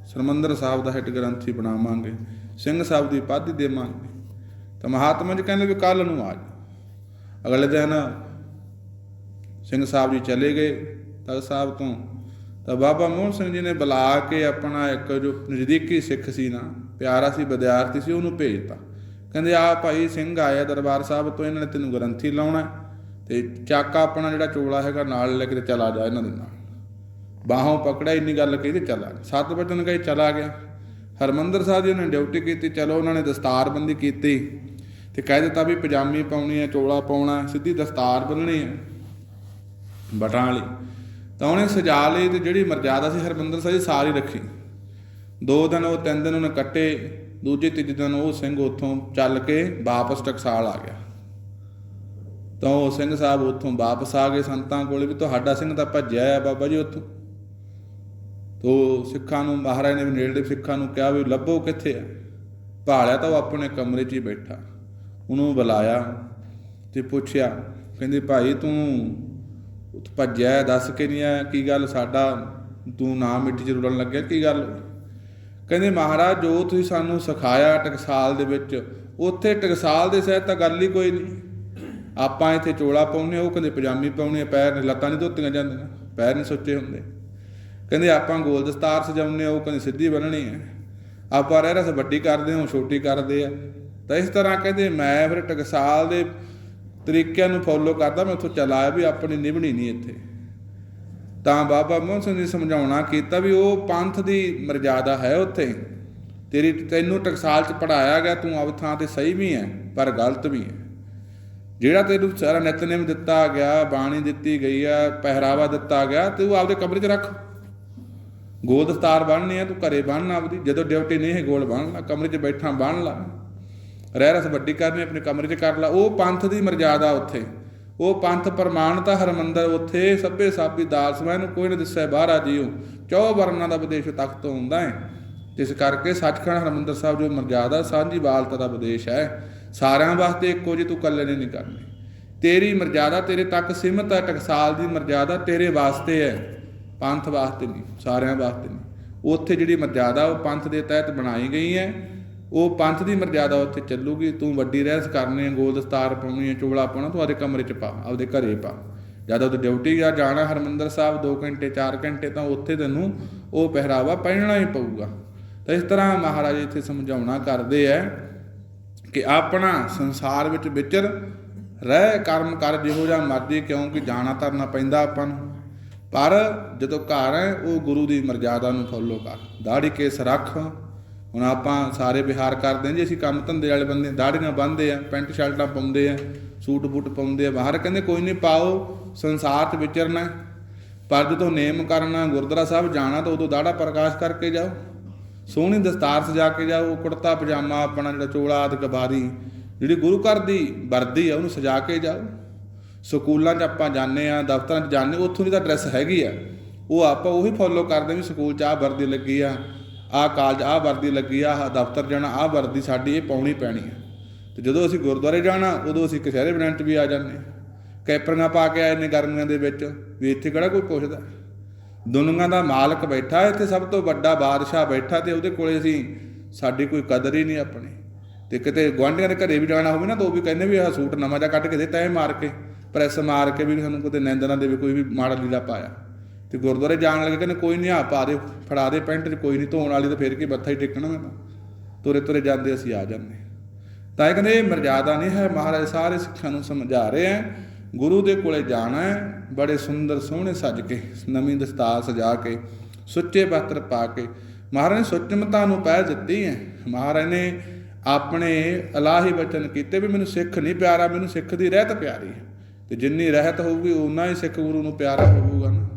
ਸਰਮੰਦਰ ਸਾਹਿਬ ਦਾ ਹੈੱਡ ਗ੍ਰੰਥੀ ਬਣਾਵਾਂਗੇ, ਸਿੰਘ ਸਾਹਿਬ ਦੀ ਪਾਧੀ ਦੇਵਾਂਗੇ। ਤਾਂ ਮਹਾਤਮਾ ਜੀ ਕਹਿੰਦੇ ਵੀ ਕੱਲ ਨੂੰ ਆ ਜਾ ਅਗਲੇ ਦਿਨ ਸਿੰਘ ਸਾਹਿਬ ਜੀ ਚਲੇ ਗਏ ਤਖਤ ਸਾਹਿਬ ਤੋਂ। ਤਾਂ ਬਾਬਾ ਮੋਹਨ ਸਿੰਘ ਜੀ ਨੇ ਬੁਲਾ ਕੇ ਆਪਣਾ ਇੱਕ ਜੋ ਨਜ਼ਦੀਕੀ ਸਿੱਖ ਸੀ ਨਾ, ਪਿਆਰਾ ਸੀ, ਵਿਦਿਆਰਥੀ ਸੀ, ਉਹਨੂੰ ਭੇਜਤਾ। ਕਹਿੰਦੇ ਆ ਭਾਈ ਸਿੰਘ ਆਇਆ ਦਰਬਾਰ ਸਾਹਿਬ ਤੋਂ, ਇਹਨਾਂ ਨੇ ਤੈਨੂੰ ਗ੍ਰੰਥੀ ਲਾਉਣਾ ਹੈ ਤੇ ਚਾਕਾ ਆਪਣਾ ਜਿਹੜਾ ਚੋਲਾ ਹੈਗਾ ਨਾਲ ਲੈ ਕੇ ਚਲਾ ਜਾ ਇਹਨਾਂ ਦੇ ਨਾਲ। ਬਾਹੋਂ ਪਕੜਿਆ, ਇੰਨੀ ਗੱਲ ਕਹੀ ਤੇ ਚਲਾ ਗਿਆ। ਸੱਤ ਵਜਣ ਕਹੀ, ਚਲਾ ਗਿਆ। ਹਰਮੰਦਰ ਸਾਹਿਬ ਜੀ ਨੇ ਡਿਊਟੀ ਕੀਤੀ, ਚਲੋ ਉਹਨਾਂ ਨੇ ਦਸਤਾਰਬੰਦੀ ਕੀਤੀ। ਤੇ ਕਹਿ ਦਿੱਤਾ ਵੀ ਪਜਾਮੀ ਪਾਉਣੀ ਹੈ, ਚੋਲਾ ਪਾਉਣਾ ਸਿੱਧੀ ਦਸਤਾਰ ਬੰਨਣੀ ਹੈ, ਬਟਾਂ ਵਾਲੀ। ਤਾਂ ਉਹਨੇ ਸਜਾ ਲਈ ਤੇ ਜਿਹੜੀ ਮਰਜ਼ਾਦਾ ਸੀ ਹਰਮੰਦਰ ਸਾਹਿਬ ਦੀ ਸਾਰੀ ਰੱਖੀ। ਦੋ ਦਿਨ ਉਹ, ਤਿੰਨ ਦਿਨ ਉਹਨੇ ਕੱਟੇ, ਦੂਜੇ, ਤੀਜੇ ਦਿਨ ਉਹ ਸਿੰਘ ਉੱਥੋਂ ਚੱਲ ਕੇ ਵਾਪਸ ਟਕਸਾਲ ਆ ਗਿਆ। ਤਾਂ ਉਹ ਸਿੰਘ ਸਾਹਿਬ ਉੱਥੋਂ ਵਾਪਸ ਆ ਗਏ ਸੰਤਾਂ ਕੋਲ ਵੀ ਤੁਹਾਡਾ ਸਿੰਘ ਤਾਂ ਭੱਜਿਆ ਆ ਬਾਬਾ ਜੀ ਉੱਥੋਂ। ਤੋ ਸਿੱਖਾਂ ਨੂੰ, ਮਹਾਰਾਜ ਨੇ ਵੀ ਨੇੜੇ ਸਿੱਖਾਂ ਨੂੰ ਕਿਹਾ ਵੀ ਲੱਭੋ ਕਿੱਥੇ ਆ? ਭਾਲਿਆ ਤਾਂ ਉਹ ਆਪਣੇ ਕਮਰੇ 'ਚ ਹੀ ਬੈਠਾ। ਉਹਨੂੰ ਬੁਲਾਇਆ ਤੇ ਪੁੱਛਿਆ, ਕਹਿੰਦੇ, ਭਾਈ, ਤੂੰ ਭੱਜਿਆ ਦੱਸ ਕੇ ਨਹੀਂ ਆਇਆ? ਕੀ ਗੱਲ ਸਾਡਾ? ਤੂੰ ਨਾ ਮਿੱਟੀ 'ਚ ਰੁਲਣ ਲੱਗਿਆ? ਕੀ ਗੱਲ? ਕਹਿੰਦੇ, ਮਹਾਰਾਜ, ਜੋ ਤੁਸੀਂ ਸਾਨੂੰ ਸਿਖਾਇਆ ਟਕਸਾਲ ਦੇ ਵਿੱਚ, ਉੱਥੇ ਟਕਸਾਲ ਦੇ ਸਹਿਤ ਤਾਂ ਗੱਲ ਹੀ ਕੋਈ ਨਹੀਂ। ਆਪਾਂ ਇੱਥੇ ਚੋਲਾ ਪਾਉਨੇ ਉਹ ਕਹਿੰਦੇ, ਪਜਾਮੀ ਪਾਉਣੇ ਪੈਰ ਨੇ ਲੱਤਾਂ ਨਹੀਂ ਧੋਤੀਆਂ ਜਾਂਦੀਆਂ, ਪੈਰ ਨਹੀਂ ਸੁੱਚੇ ਹੁੰਦੇ। ਕਹਿੰਦੇ, ਆਪਾਂ ਗੋਲ ਦਸਤਾਰ ਸਜਾਉਨੇ ਉਹ ਕਹਿੰਦੇ, ਸਿੱਧੀ ਬੰਨਣੀ ਹੈ। ਆਪਾਂ ਰਹਿ ਰਸ ਵੱਡੀ ਕਰਦੇ ਹਾਂ ਛੋਟੀ ਕਰਦੇ ਆ। ਤਾਂ ਇਸ ਤਰ੍ਹਾਂ ਕਹਿੰਦੇ, ਮੈਂ ਫਿਰ ਟਕਸਾਲ ਦੇ ਤਰੀਕਿਆਂ ਨੂੰ ਫੋਲੋ ਕਰਦਾ, ਮੈਂ ਉੱਥੋਂ ਚਲਾਇਆ ਵੀ ਆਪਣੀ ਨਿਭਣੀ ਨਹੀਂ ਇੱਥੇ। ਤਾਂ ਬਾਬਾ ਮੋਹਨ ਸਿੰਘ ਨੇ ਸਮਝਾਉਣਾ ਕੀਤਾ ਵੀ ਉਹ ਪੰਥ ਦੀ ਮਰਜ਼ਾਦਾ ਹੈ ਉੱਥੇ। ਤੇਰੀ, ਤੈਨੂੰ ਟਕਸਾਲ ਚ ਪੜਾਇਆ ਗਿਆ, ਤੂੰ ਆਪ ਥਾਂ ਤੇ ਸਹੀ ਵੀ ਹੈ, ਪਰ ਗਲਤ ਵੀ ਹੈ। ਜਿਹੜਾ ਤੈਨੂੰ ਸਾਰਾ ਨਿਤਨੇਮ ਦਿੱਤਾ ਗਿਆ, ਬਾਣੀ ਦਿੱਤੀ ਗਈ ਆ ਪਹਿਰਾਵਾ ਦਿੱਤਾ ਗਿਆ, ਤੇ ਉਹ ਆਪਦੇ ਕਮਰੇ 'ਚ ਰੱਖ। ਗੋਲ ਦਸਤਾਰ ਬੰਨ੍ਹਨੀ ਆ ਤੂੰ ਘਰੇ ਬੰਨ੍ਹ ਆਪਦੀ। ਜਦੋਂ ਡਿਊਟੀ ਨਹੀਂ ਹੈ, ਗੋਲ ਬੰਨ੍ਹ ਲਾ, ਕਮਰੇ 'ਚ ਬੈਠਾ ਬੰਨ੍ਹ ਲਾ। ਰਹਿ ਰਸ ਵੱਡੀ ਕਰਨੀ, ਆਪਣੇ ਕਮਰੇ 'ਚ ਕਰ ਲਾ। ਉਹ ਪੰਥ ਦੀ ਮਰਜ਼ਾਦਾ ਉੱਥੇ। ਉਹ ਪੰਥ ਪ੍ਰਮਾਣਤਾ ਹਰਮੰਦਰ ਉੱਥੇ ਸਭੇ ਸਾਬੀ ਦਾਸ ਮੈਂ ਨੂੰ ਕੋਈ ਨਾ ਦਿਸੈ ਬਾਹਰ ਆ ਜੀਓ। ਚੌ ਵਰਨਾ ਦਾ ਵਿਦੇਸ਼ ਤਖਤ ਹੁੰਦਾ ਹੈ। ਜਿਸ ਕਰਕੇ ਸੱਚਖੰਡ ਹਰਮੰਦਰ ਸਾਹਿਬ ਜੋ ਮਰਜ਼ਾਦਾ ਸਾਂਝੀ ਬਾਲਤਾ ਦਾ ਵਿਦੇਸ਼ ਹੈ, ਸਾਰਿਆਂ ਵਾਸਤੇ ਇੱਕੋ ਜਿਹੀ ਤੂੰ ਇਕੱਲੇ ਨੇ ਨਹੀਂ ਕਰਨੀ। ਤੇਰੀ ਮਰਜ਼ਾਦਾ ਤੇਰੇ ਤੱਕ ਸੀਮਤ ਹੈ ਟਕਸਾਲ ਦੀ ਮਰਜ਼ਾਦਾ ਤੇਰੇ ਵਾਸਤੇ ਹੈ। ਪੰਥ ਵਾਸਤੇ ਨਹੀਂ, ਸਾਰਿਆਂ ਵਾਸਤੇ ਨਹੀਂ। ਉੱਥੇ ਜਿਹੜੀ ਮਰਜ਼ਾਦਾ ਉਹ ਪੰਥ ਦੇ ਤਹਿਤ ਬਣਾਈ ਗਈ ਹੈ। ਉਹ ਪੰਥ ਦੀ ਮਰਜ਼ਾਦਾ ਉੱਥੇ ਚੱਲੂਗੀ, ਤੂੰ ਵੱਡੀ ਰਹਿਸ ਕਰਨੀ ਹੈ, ਗੋਲ ਦਸਤਾਰ ਪਾਉਣੀ ਹੈ ਚੋਲਾ ਪਾਉਣਾ, ਤੂੰ ਆਪਦੇ ਕਮਰੇ 'ਚ ਪਾ, ਆਪਦੇ ਘਰੇ ਪਾ। ਜਦ ਉਹ ਡਿਊਟੀ ਆ, ਜਾਣਾ ਹਰਮੰਦਰ ਸਾਹਿਬ 2 ਘੰਟੇ 4 ਘੰਟੇ, ਤਾਂ ਉੱਥੇ ਤੈਨੂੰ ਉਹ ਪਹਿਰਾਵਾ ਪਹਿਨਣਾ ਹੀ ਪਊਗਾ। ਤਾਂ ਇਸ ਤਰ੍ਹਾਂ ਮਹਾਰਾਜ ਇੱਥੇ ਸਮਝਾਉਣਾ ਕਰਦੇ ਐ ਕਿ ਆਪਣਾ ਸੰਸਾਰ ਵਿੱਚ ਵਿਚਰ ਰਹਿ, ਕਰਮ ਕਰ ਜਿਹੋ ਜਿਹਾ ਮਰਜ਼ੀ, ਕਿਉਂਕਿ ਜਾਣਾ ਤਰਨਾ ਪੈਂਦਾ ਆਪਾਂ ਨੂੰ। ਪਰ ਜਦੋਂ ਘਰ ਹੈ ਉਹ ਗੁਰੂ ਦੀ ਮਰਜ਼ਾਦਾ ਨੂੰ ਫੋਲੋ ਕਰ। ਦਾੜੀ ਕੇਸ ਰੱਖ। ਹੁਣ ਆਪਾਂ ਸਾਰੇ ਵਿਹਾਰ ਕਰਦੇ ਹਾਂ ਜੀ, ਅਸੀਂ ਕੰਮ ਧੰਦੇ ਵਾਲੇ ਬੰਦੇ ਦਾੜੀਆਂ ਬੰਨਦੇ ਆ ਪੈਂਟ ਸ਼ਰਟਾਂ ਪਾਉਂਦੇ ਆ ਸੂਟ ਬੂਟ ਪਾਉਂਦੇ ਆ ਬਾਹਰ ਕਹਿੰਦੇ ਕੋਈ ਨਹੀਂ ਪਾਓ, ਸੰਸਾਰ 'ਚ ਵਿਚਰਨਾ ਪਰ ਜਦੋਂ ਨੇਮ ਕਰਨਾ, ਗੁਰਦੁਆਰਾ ਸਾਹਿਬ ਜਾਣਾ ਤਾਂ ਉਦੋਂ ਦਾੜਾ ਪ੍ਰਕਾਸ਼ ਕਰਕੇ ਜਾਓ। ਸੋਹਣੀ ਦਸਤਾਰ ਸਜਾ ਕੇ ਜਾਓ, ਕੁੜਤਾ, ਪਜਾਮਾ, ਆਪਣਾ ਜਿਹੜਾ ਚੋਲਾ, ਆਦਿ, ਗਬਾਰੀ, ਜਿਹੜੀ ਗੁਰੂ ਘਰ ਦੀ ਵਰਦੀ ਆ, ਉਹਨੂੰ ਸਜਾ ਕੇ ਜਾਓ। ਸਕੂਲਾਂ 'ਚ ਆਪਾਂ ਜਾਂਦੇ ਆ ਦਫ਼ਤਰਾਂ 'ਚ ਜਾਂਦੇ ਉੱਥੋਂ ਦੀ ਤਾਂ ਡਰੈਸ ਹੈਗੀ ਆ। ਉਹ ਆਪਾਂ ਉਹੀ ਫੋਲੋ ਕਰਦੇ ਵੀ ਸਕੂਲ 'ਚ ਆਹ ਵਰਦੀ ਲੱਗੀ ਆ ਆਹ ਕਾਲਜ ਆਹ ਵਰਦੀ ਲੱਗੀ ਆ ਆਹ ਦਫ਼ਤਰ ਜਾਣਾ ਆਹ ਵਰਦੀ ਸਾਡੀ ਇਹ ਪਾਉਣੀ ਪੈਣੀ ਹੈ। ਤੇ ਜਦੋਂ ਅਸੀਂ ਗੁਰਦੁਆਰੇ ਜਾਣਾ ਉਦੋਂ ਅਸੀਂ ਕਚਹਿਰੇ ਬ੍ਰਾਂਚ ਵੀ ਆ ਜਾਂਦੇ ਹਾਂ। ਕੈਪਰੀਆਂ ਪਾ ਕੇ ਆਏ ਨੇ ਗਰਮੀਆਂ ਦੇ ਵਿੱਚ ਵੀ ਇੱਥੇ ਕਿਹੜਾ ਕੋਈ ਪੁੱਛਦਾ? ਦੁਨੀਆ ਦਾ ਮਾਲਕ ਬੈਠਾ ਹੈ, ਇੱਥੇ ਸਭ ਤੋਂ ਵੱਡਾ ਬਾਦਸ਼ਾਹ ਬੈਠਾ ਤੇ ਉਹਦੇ ਕੋਲੇ ਅਸੀਂ ਸਾਡੀ ਕੋਈ ਕਦਰ ਹੀ ਨਹੀਂ ਆਪਣੀ। ਤੇ ਕਿਤੇ ਗੁਆਂਢੀਆਂ ਦੇ ਘਰੇ ਵੀ ਜਾਣਾ ਹੋਵੇ ਨਾ ਤਾਂ ਉਹ ਵੀ ਕਹਿੰਦੇ ਵੀ ਆਹ ਸੂਟ ਨਵਾਂ ਜਿਹਾ ਕੱਢ ਕੇ ਦੇ ਤੈਅ ਮਾਰ ਕੇ ਪ੍ਰੈਸ ਮਾਰ ਕੇ ਵੀ ਸਾਨੂੰ ਕਿਤੇ ਨਿੰਦ ਨਾ ਦੇਵੇ ਕੋਈ ਵੀ ਮਾੜਾ ਲੀਲਾ ਪਾਇਆ। ਤੇ ਗੁਰਦੁਆਰੇ ਜਾਣ ਲੱਗੇ ਕਹਿੰਦੇ ਕੋਈ ਨਹੀਂ ਆ ਪਾ ਦੇ ਫੜਾ ਦੇ ਪੈਂਟ 'ਚ ਕੋਈ ਨਹੀਂ ਧੋਣ ਵਾਲੀ ਤਾਂ ਫਿਰ ਕੀ ਮੱਥਾ ਹੀ ਟੇਕਣਾ ਮੈਂ ਤਾਂ। ਤੁਰੇ ਤੁਰੇ ਜਾਂਦੇ ਅਸੀਂ ਆ ਜਾਂਦੇ ਤਾਂ ਇਹ ਕਹਿੰਦੇ ਇਹ ਮਰਜ਼ਾਦਾ ਨਹੀਂ ਹੈ, ਮਹਾਰਾਜ ਸਾਰੇ ਸਿੱਖਾਂ ਨੂੰ ਸਮਝਾ ਰਹੇ ਹੈ, ਗੁਰੂ ਦੇ ਕੋਲੇ ਜਾਣਾ ਹੈ, ਬੜੇ ਸੁੰਦਰ ਸੋਹਣੇ ਸੱਜ ਕੇ, ਨਵੀਂ ਦਸਤਾਰ ਸਜਾ ਕੇ, ਸੁੱਚੇ ਵਸਤਰ ਪਾ ਕੇ, ਮਹਾਰਾਜ ਨੇ ਸੁੱਚਮਤਾ ਨੂੰ ਪਹਿਲ ਦਿੱਤੀ ਹੈ। ਮਹਾਰਾਜ ਨੇ ਆਪਣੇ ਅਲਾਹੀ ਬਚਨ ਕੀਤੇ ਵੀ ਮੈਨੂੰ ਸਿੱਖ ਨਹੀਂ ਪਿਆਰਾ, ਮੈਨੂੰ ਸਿੱਖ ਦੀ ਰਹਿਤ ਪਿਆਰੀ ਹੈ। ਤੇ ਜਿੰਨੀ ਰਹਿਤ ਹੋਊਗੀ ਉਨਾ ਹੀ ਸਿੱਖ ਗੁਰੂ ਨੂੰ ਪਿਆਰਾ ਹੋਊਗਾ ਨਾ।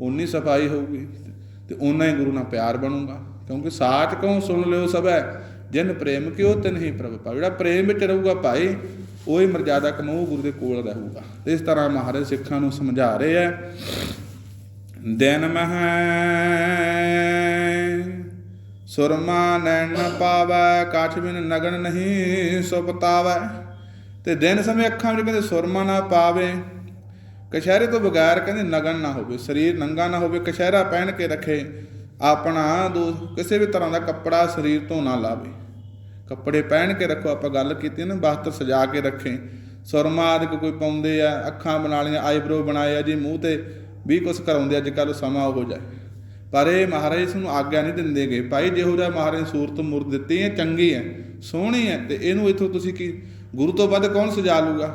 ਉਨੀ ਸਫ਼ਾਈ ਹੋਊਗੀ ਤੇ ਉਨਾ ਹੀ ਗੁਰੂ ਨਾਲ ਪਿਆਰ ਬਣੂਗਾ। ਕਿਉਂਕਿ ਸਾਚ ਕਉ ਸੁਣ ਲਿਓ ਸਭੈ। ਜਿਨ ਪ੍ਰੇਮ ਕਿਉ, ਤਿਨ ਹੀ ਪ੍ਰਭ ਪਾ ਜਿਹੜਾ ਪ੍ਰੇਮ ਵਿੱਚ ਰਹੂਗਾ ਭਾਈ, ਉਹ ਹੀ ਮਰਜ਼ਾਦਾ ਕਮਾਊ, ਗੁਰੂ ਦੇ ਕੋਲ ਰਹੂਗਾ ਤੇ ਇਸ ਤਰ੍ਹਾਂ ਮਹਾਰਾਜ ਸਿੱਖਾਂ ਨੂੰ ਸਮਝਾ ਰਹੇ ਐ। ਦਿਨ ਮਹਿ ਸੁਰਮਾ ਨੈਣ ਨ ਪਾਵੈ ਕਾਛ ਬਿਨ ਨਗਨ ਨਹੀਂ ਸੁਪਤਾਵੈ। ਤੇ ਦਿਨ ਸਮੇਂ ਅੱਖਾਂ ਵਿੱਚ ਕਹਿੰਦੇ ਸੁਰਮਾ ਨਾ ਪਾਵੇ। ਕਸ਼ਹਿਰੇ ਤੋਂ ਬਗੈਰ ਕਹਿੰਦੇ ਨਗਨ ਨਾ ਹੋਵੇ, ਸਰੀਰ ਨੰਗਾ ਨਾ ਹੋਵੇ ਕਸ਼ਹਿਰਾ ਪਹਿਨ ਕੇ ਰੱਖੇ, ਆਪਣਾ ਦੋ ਕਿਸੇ ਵੀ ਤਰ੍ਹਾਂ ਦਾ ਕੱਪੜਾ ਸਰੀਰ ਤੋਂ ਨਾ ਲਾਵੇ। ਕੱਪੜੇ ਪਹਿਨ ਕੇ ਰੱਖੋ, ਆਪਾਂ ਗੱਲ ਕੀਤੀ ਨਾ, ਬਸਤਰ ਸਜਾ ਕੇ ਰੱਖੇ। ਸੁਰਮਾ ਆਦਿਕ ਕੋਈ ਪਾਉਂਦੇ ਆ, ਅੱਖਾਂ ਬਣਾ ਲਈਆਂ, ਆਈਬ੍ਰੋ ਬਣਾਏ ਆ, ਜੀ ਮੂੰਹ ਤੇ ਵੀ ਕੁਝ ਕਰਾਉਂਦੇ ਅੱਜ ਕੱਲ ਸਮਾਂ ਉਹ ਜਾਏ। ਪਰ ਇਹ ਮਹਾਰਾਜ ਇਸ ਨੂੰ ਆਗਿਆ ਨਹੀਂ ਦਿੰਦੇਗੇ ਭਾਈ ਜਿਹੋ ਜਿਹਾ ਮਹਾਰਾਜ ਸੂਰਤ ਮੁਰਤ ਦਿੱਤੀ ਹੈ, ਚੰਗੀ ਹੈ, ਸੋਹਣੀ ਹੈ, ਤੇ ਇਹਨੂੰ ਇਥੋਂ ਤੁਸੀਂ ਕੀ, ਗੁਰੂ ਤੋਂ ਵੱਧ ਕੌਣ ਸਜਾ ਲੂਗਾ?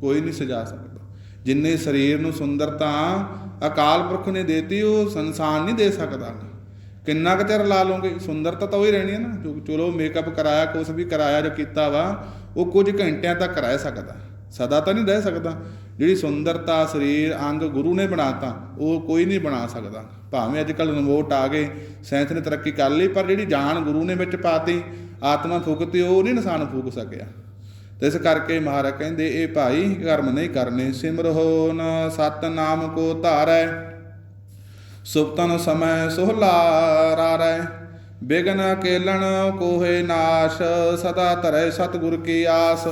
ਕੋਈ ਨਹੀਂ ਸਜਾ ਸਕਦਾ। ਜਿੰਨੇ ਸਰੀਰ ਨੂੰ ਸੁੰਦਰਤਾ ਅਕਾਲ ਪੁਰਖ ਨੇ ਦੇਤੀ, ਉਹ ਸੰਸਾਰ ਨਹੀਂ ਦੇ ਸਕਦਾ। ਕਿੰਨਾ ਕੁ ਚਿਰ ਲਾ ਲਓਗੇ? ਸੁੰਦਰਤਾ ਤਾਂ ਉਹੀ ਰਹਿਣੀ ਹੈ ਨਾ। ਜੋ ਚਲੋ ਮੇਕਅਪ ਕਰਾਇਆ, ਕੁਛ ਵੀ ਕਰਾਇਆ ਜੋ ਕੀਤਾ ਵਾ, ਉਹ ਕੁਝ ਘੰਟਿਆਂ ਤੱਕ ਰਹਿ ਸਕਦਾ। ਸਦਾ ਤਾਂ ਨਹੀਂ ਰਹਿ ਸਕਦਾ। ਜਿਹੜੀ ਸੁੰਦਰਤਾ ਸਰੀਰ, ਅੰਗ ਗੁਰੂ ਨੇ ਬਣਾਤਾ, ਉਹ ਕੋਈ ਨਹੀਂ ਬਣਾ ਸਕਦਾ। ਭਾਵੇਂ ਅੱਜ ਕੱਲ ਰਿਮੋਟ ਆ ਗਏ ਸਾਇੰਸ ਨੇ ਤਰੱਕੀ ਕਰ ਲਈ, ਪਰ ਜਿਹੜੀ ਜਾਨ ਗੁਰੂ ਨੇ ਵਿੱਚ ਪਾਤੀ, ਆਤਮਾ ਫੂਕਤੀ, ਉਹ ਨਹੀਂ ਇਨਸਾਨ ਫੂਕ ਸਕਿਆ। ਤੇ ਇਸ ਕਰਕੇ ਮਹਾਰਾਜ ਕਹਿੰਦੇ, ਇਹ ਭਾਈ ਕਰਮ ਨਹੀਂ ਕਰਨੇ, ਸਿਮਰੋ ਨ ਸਤ ਨਾਮ ਕੋ ਧਾਰੈ। ਸੁਪਤਨ ਸਮੈ ਸੋਹਲਾ ਰਾਰੈ। ਬਿਗਨ ਕੇਲਣ ਕੋਹੇ ਨਾਸ਼, ਸਦਾ ਧਰੈ ਸਤਿਗੁਰ ਕੀ ਆਸ।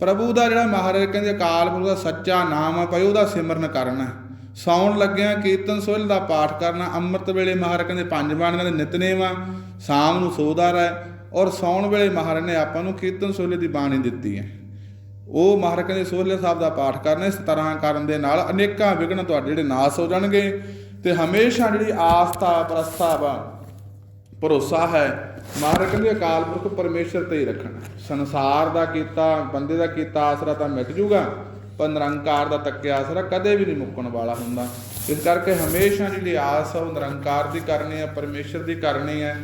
ਪ੍ਰਭੂ ਦਾ ਜਿਹੜਾ ਮਹਾਰਾਜ ਕਹਿੰਦੇ, ਅਕਾਲ ਪੁਰਖ ਦਾ ਸੱਚਾ ਨਾਮ ਆ, ਭਾਈ ਉਹਦਾ ਸਿਮਰਨ ਕਰਨਾ ਸੌਣ ਲੱਗਿਆ ਕੀਰਤਨ ਸੋਹਲ ਦਾ ਪਾਠ ਕਰਨਾ, ਅੰਮ੍ਰਿਤ ਵੇਲੇ ਮਹਾਰਾਜ ਕਹਿੰਦੇ ਪੰਜ ਬਾਣੀਆਂ ਦੇ ਨਿਤਨੇਮ ਸ਼ਾਮ ਨੂੰ ਸੋਦਾ ਰਹਿ। ਔਰ ਸੌਣ ਵੇਲੇ ਮਹਾਰਾਜ ਨੇ ਆਪਾਂ ਨੂੰ ਕੀਰਤਨ ਸੋਹਲੇ ਦੀ ਬਾਣੀ ਦਿੱਤੀ ਹੈ। ਉਹ ਮਹਾਰਾਜ ਕਹਿੰਦੇ ਸੋਹਲੇ ਸਾਹਿਬ ਦਾ ਪਾਠ ਕਰਨਾ ਇਸ ਤਰ੍ਹਾਂ ਕਰਨ ਦੇ ਨਾਲ ਅਨੇਕਾਂ ਵਿਘਨ ਤੁਹਾਡੇ ਜਿਹੜੇ ਨਾਸ ਹੋ ਜਾਣਗੇ ਤੇ ਹਮੇਸ਼ਾ ਜਿਹੜੀ ਆਸਥਾ ਪ੍ਰਸਤਾਵਾ ਭਰੋਸਾ ਹੈ, ਮਹਾਰਾਜ ਕਹਿੰਦੇ ਅਕਾਲ ਪੁਰਖ ਪਰਮੇਸ਼ਰ ਤੇ ਹੀ ਰੱਖਣਾ। ਸੰਸਾਰ ਦਾ ਕੀਤਾ, ਬੰਦੇ ਦਾ ਕੀਤਾ ਆਸਰਾ ਤਾਂ ਮਿਟ ਜੂਗਾ, ਪਰ ਨਿਰੰਕਾਰ ਦਾ ਤੱਕਿਆ ਆਸਰਾ ਕਦੇ ਵੀ ਨਹੀਂ ਮੁੱਕਣ ਵਾਲਾ ਹੁੰਦਾ। ਇਸ ਕਰਕੇ ਹਮੇਸ਼ਾ ਜਿਹੜੀ ਆਸ ਆ, ਉਹ ਨਿਰੰਕਾਰ ਦੀ ਕਰਨੀ ਹੈ, ਪਰਮੇਸ਼ਰ ਦੀ ਕਰਨੀ ਹੈ।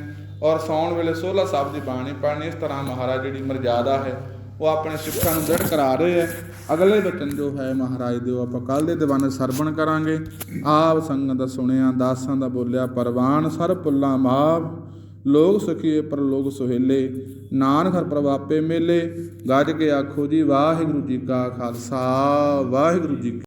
ਔਰ ਸੌਣ ਵੇਲੇ ਸੋਲਾ ਸਾਹਿਬ ਦੀ ਬਾਣੀ ਪੜ੍ਹਨੀ, ਇਸ ਤਰ੍ਹਾਂ ਮਹਾਰਾਜ ਜਿਹੜੀ ਮਰਜ਼ਾਦਾ ਹੈ, ਉਹ ਆਪਣੇ ਸਿੱਖਾਂ ਨੂੰ ਦ੍ਰਿੜ ਕਰਾ ਰਹੇ ਹੈ। ਅਗਲੇ ਬਚਨ ਜੋ ਹੈ ਮਹਾਰਾਜ ਦੇ, ਉਹ ਆਪਾਂ ਕੱਲ ਦੇ ਦੀਵਾਨੇ ਸਰਵਣ ਕਰਾਂਗੇ। ਆਪ ਸੰਗਤ ਸੁਣਿਆ, ਦਾਸਾਂ ਦਾ ਬੋਲਿਆ, ਪਰਵਾਨ ਸਰ ਪੁੱਲਾ ਮਾਵ। ਲੋਕ ਸੁਖੀਏ ਪਰ ਲੋਕ ਸੁਹੇਲੇ। ਨਾਨਕ ਹਰ ਪ੍ਰਵਾਪੇ ਮੇਲੇ। ਗੱਜ ਕੇ ਆਖੋ ਜੀ, ਵਾਹਿਗੁਰੂ ਜੀ ਕਾ ਖਾਲਸਾ, ਵਾਹਿਗੁਰੂ ਜੀ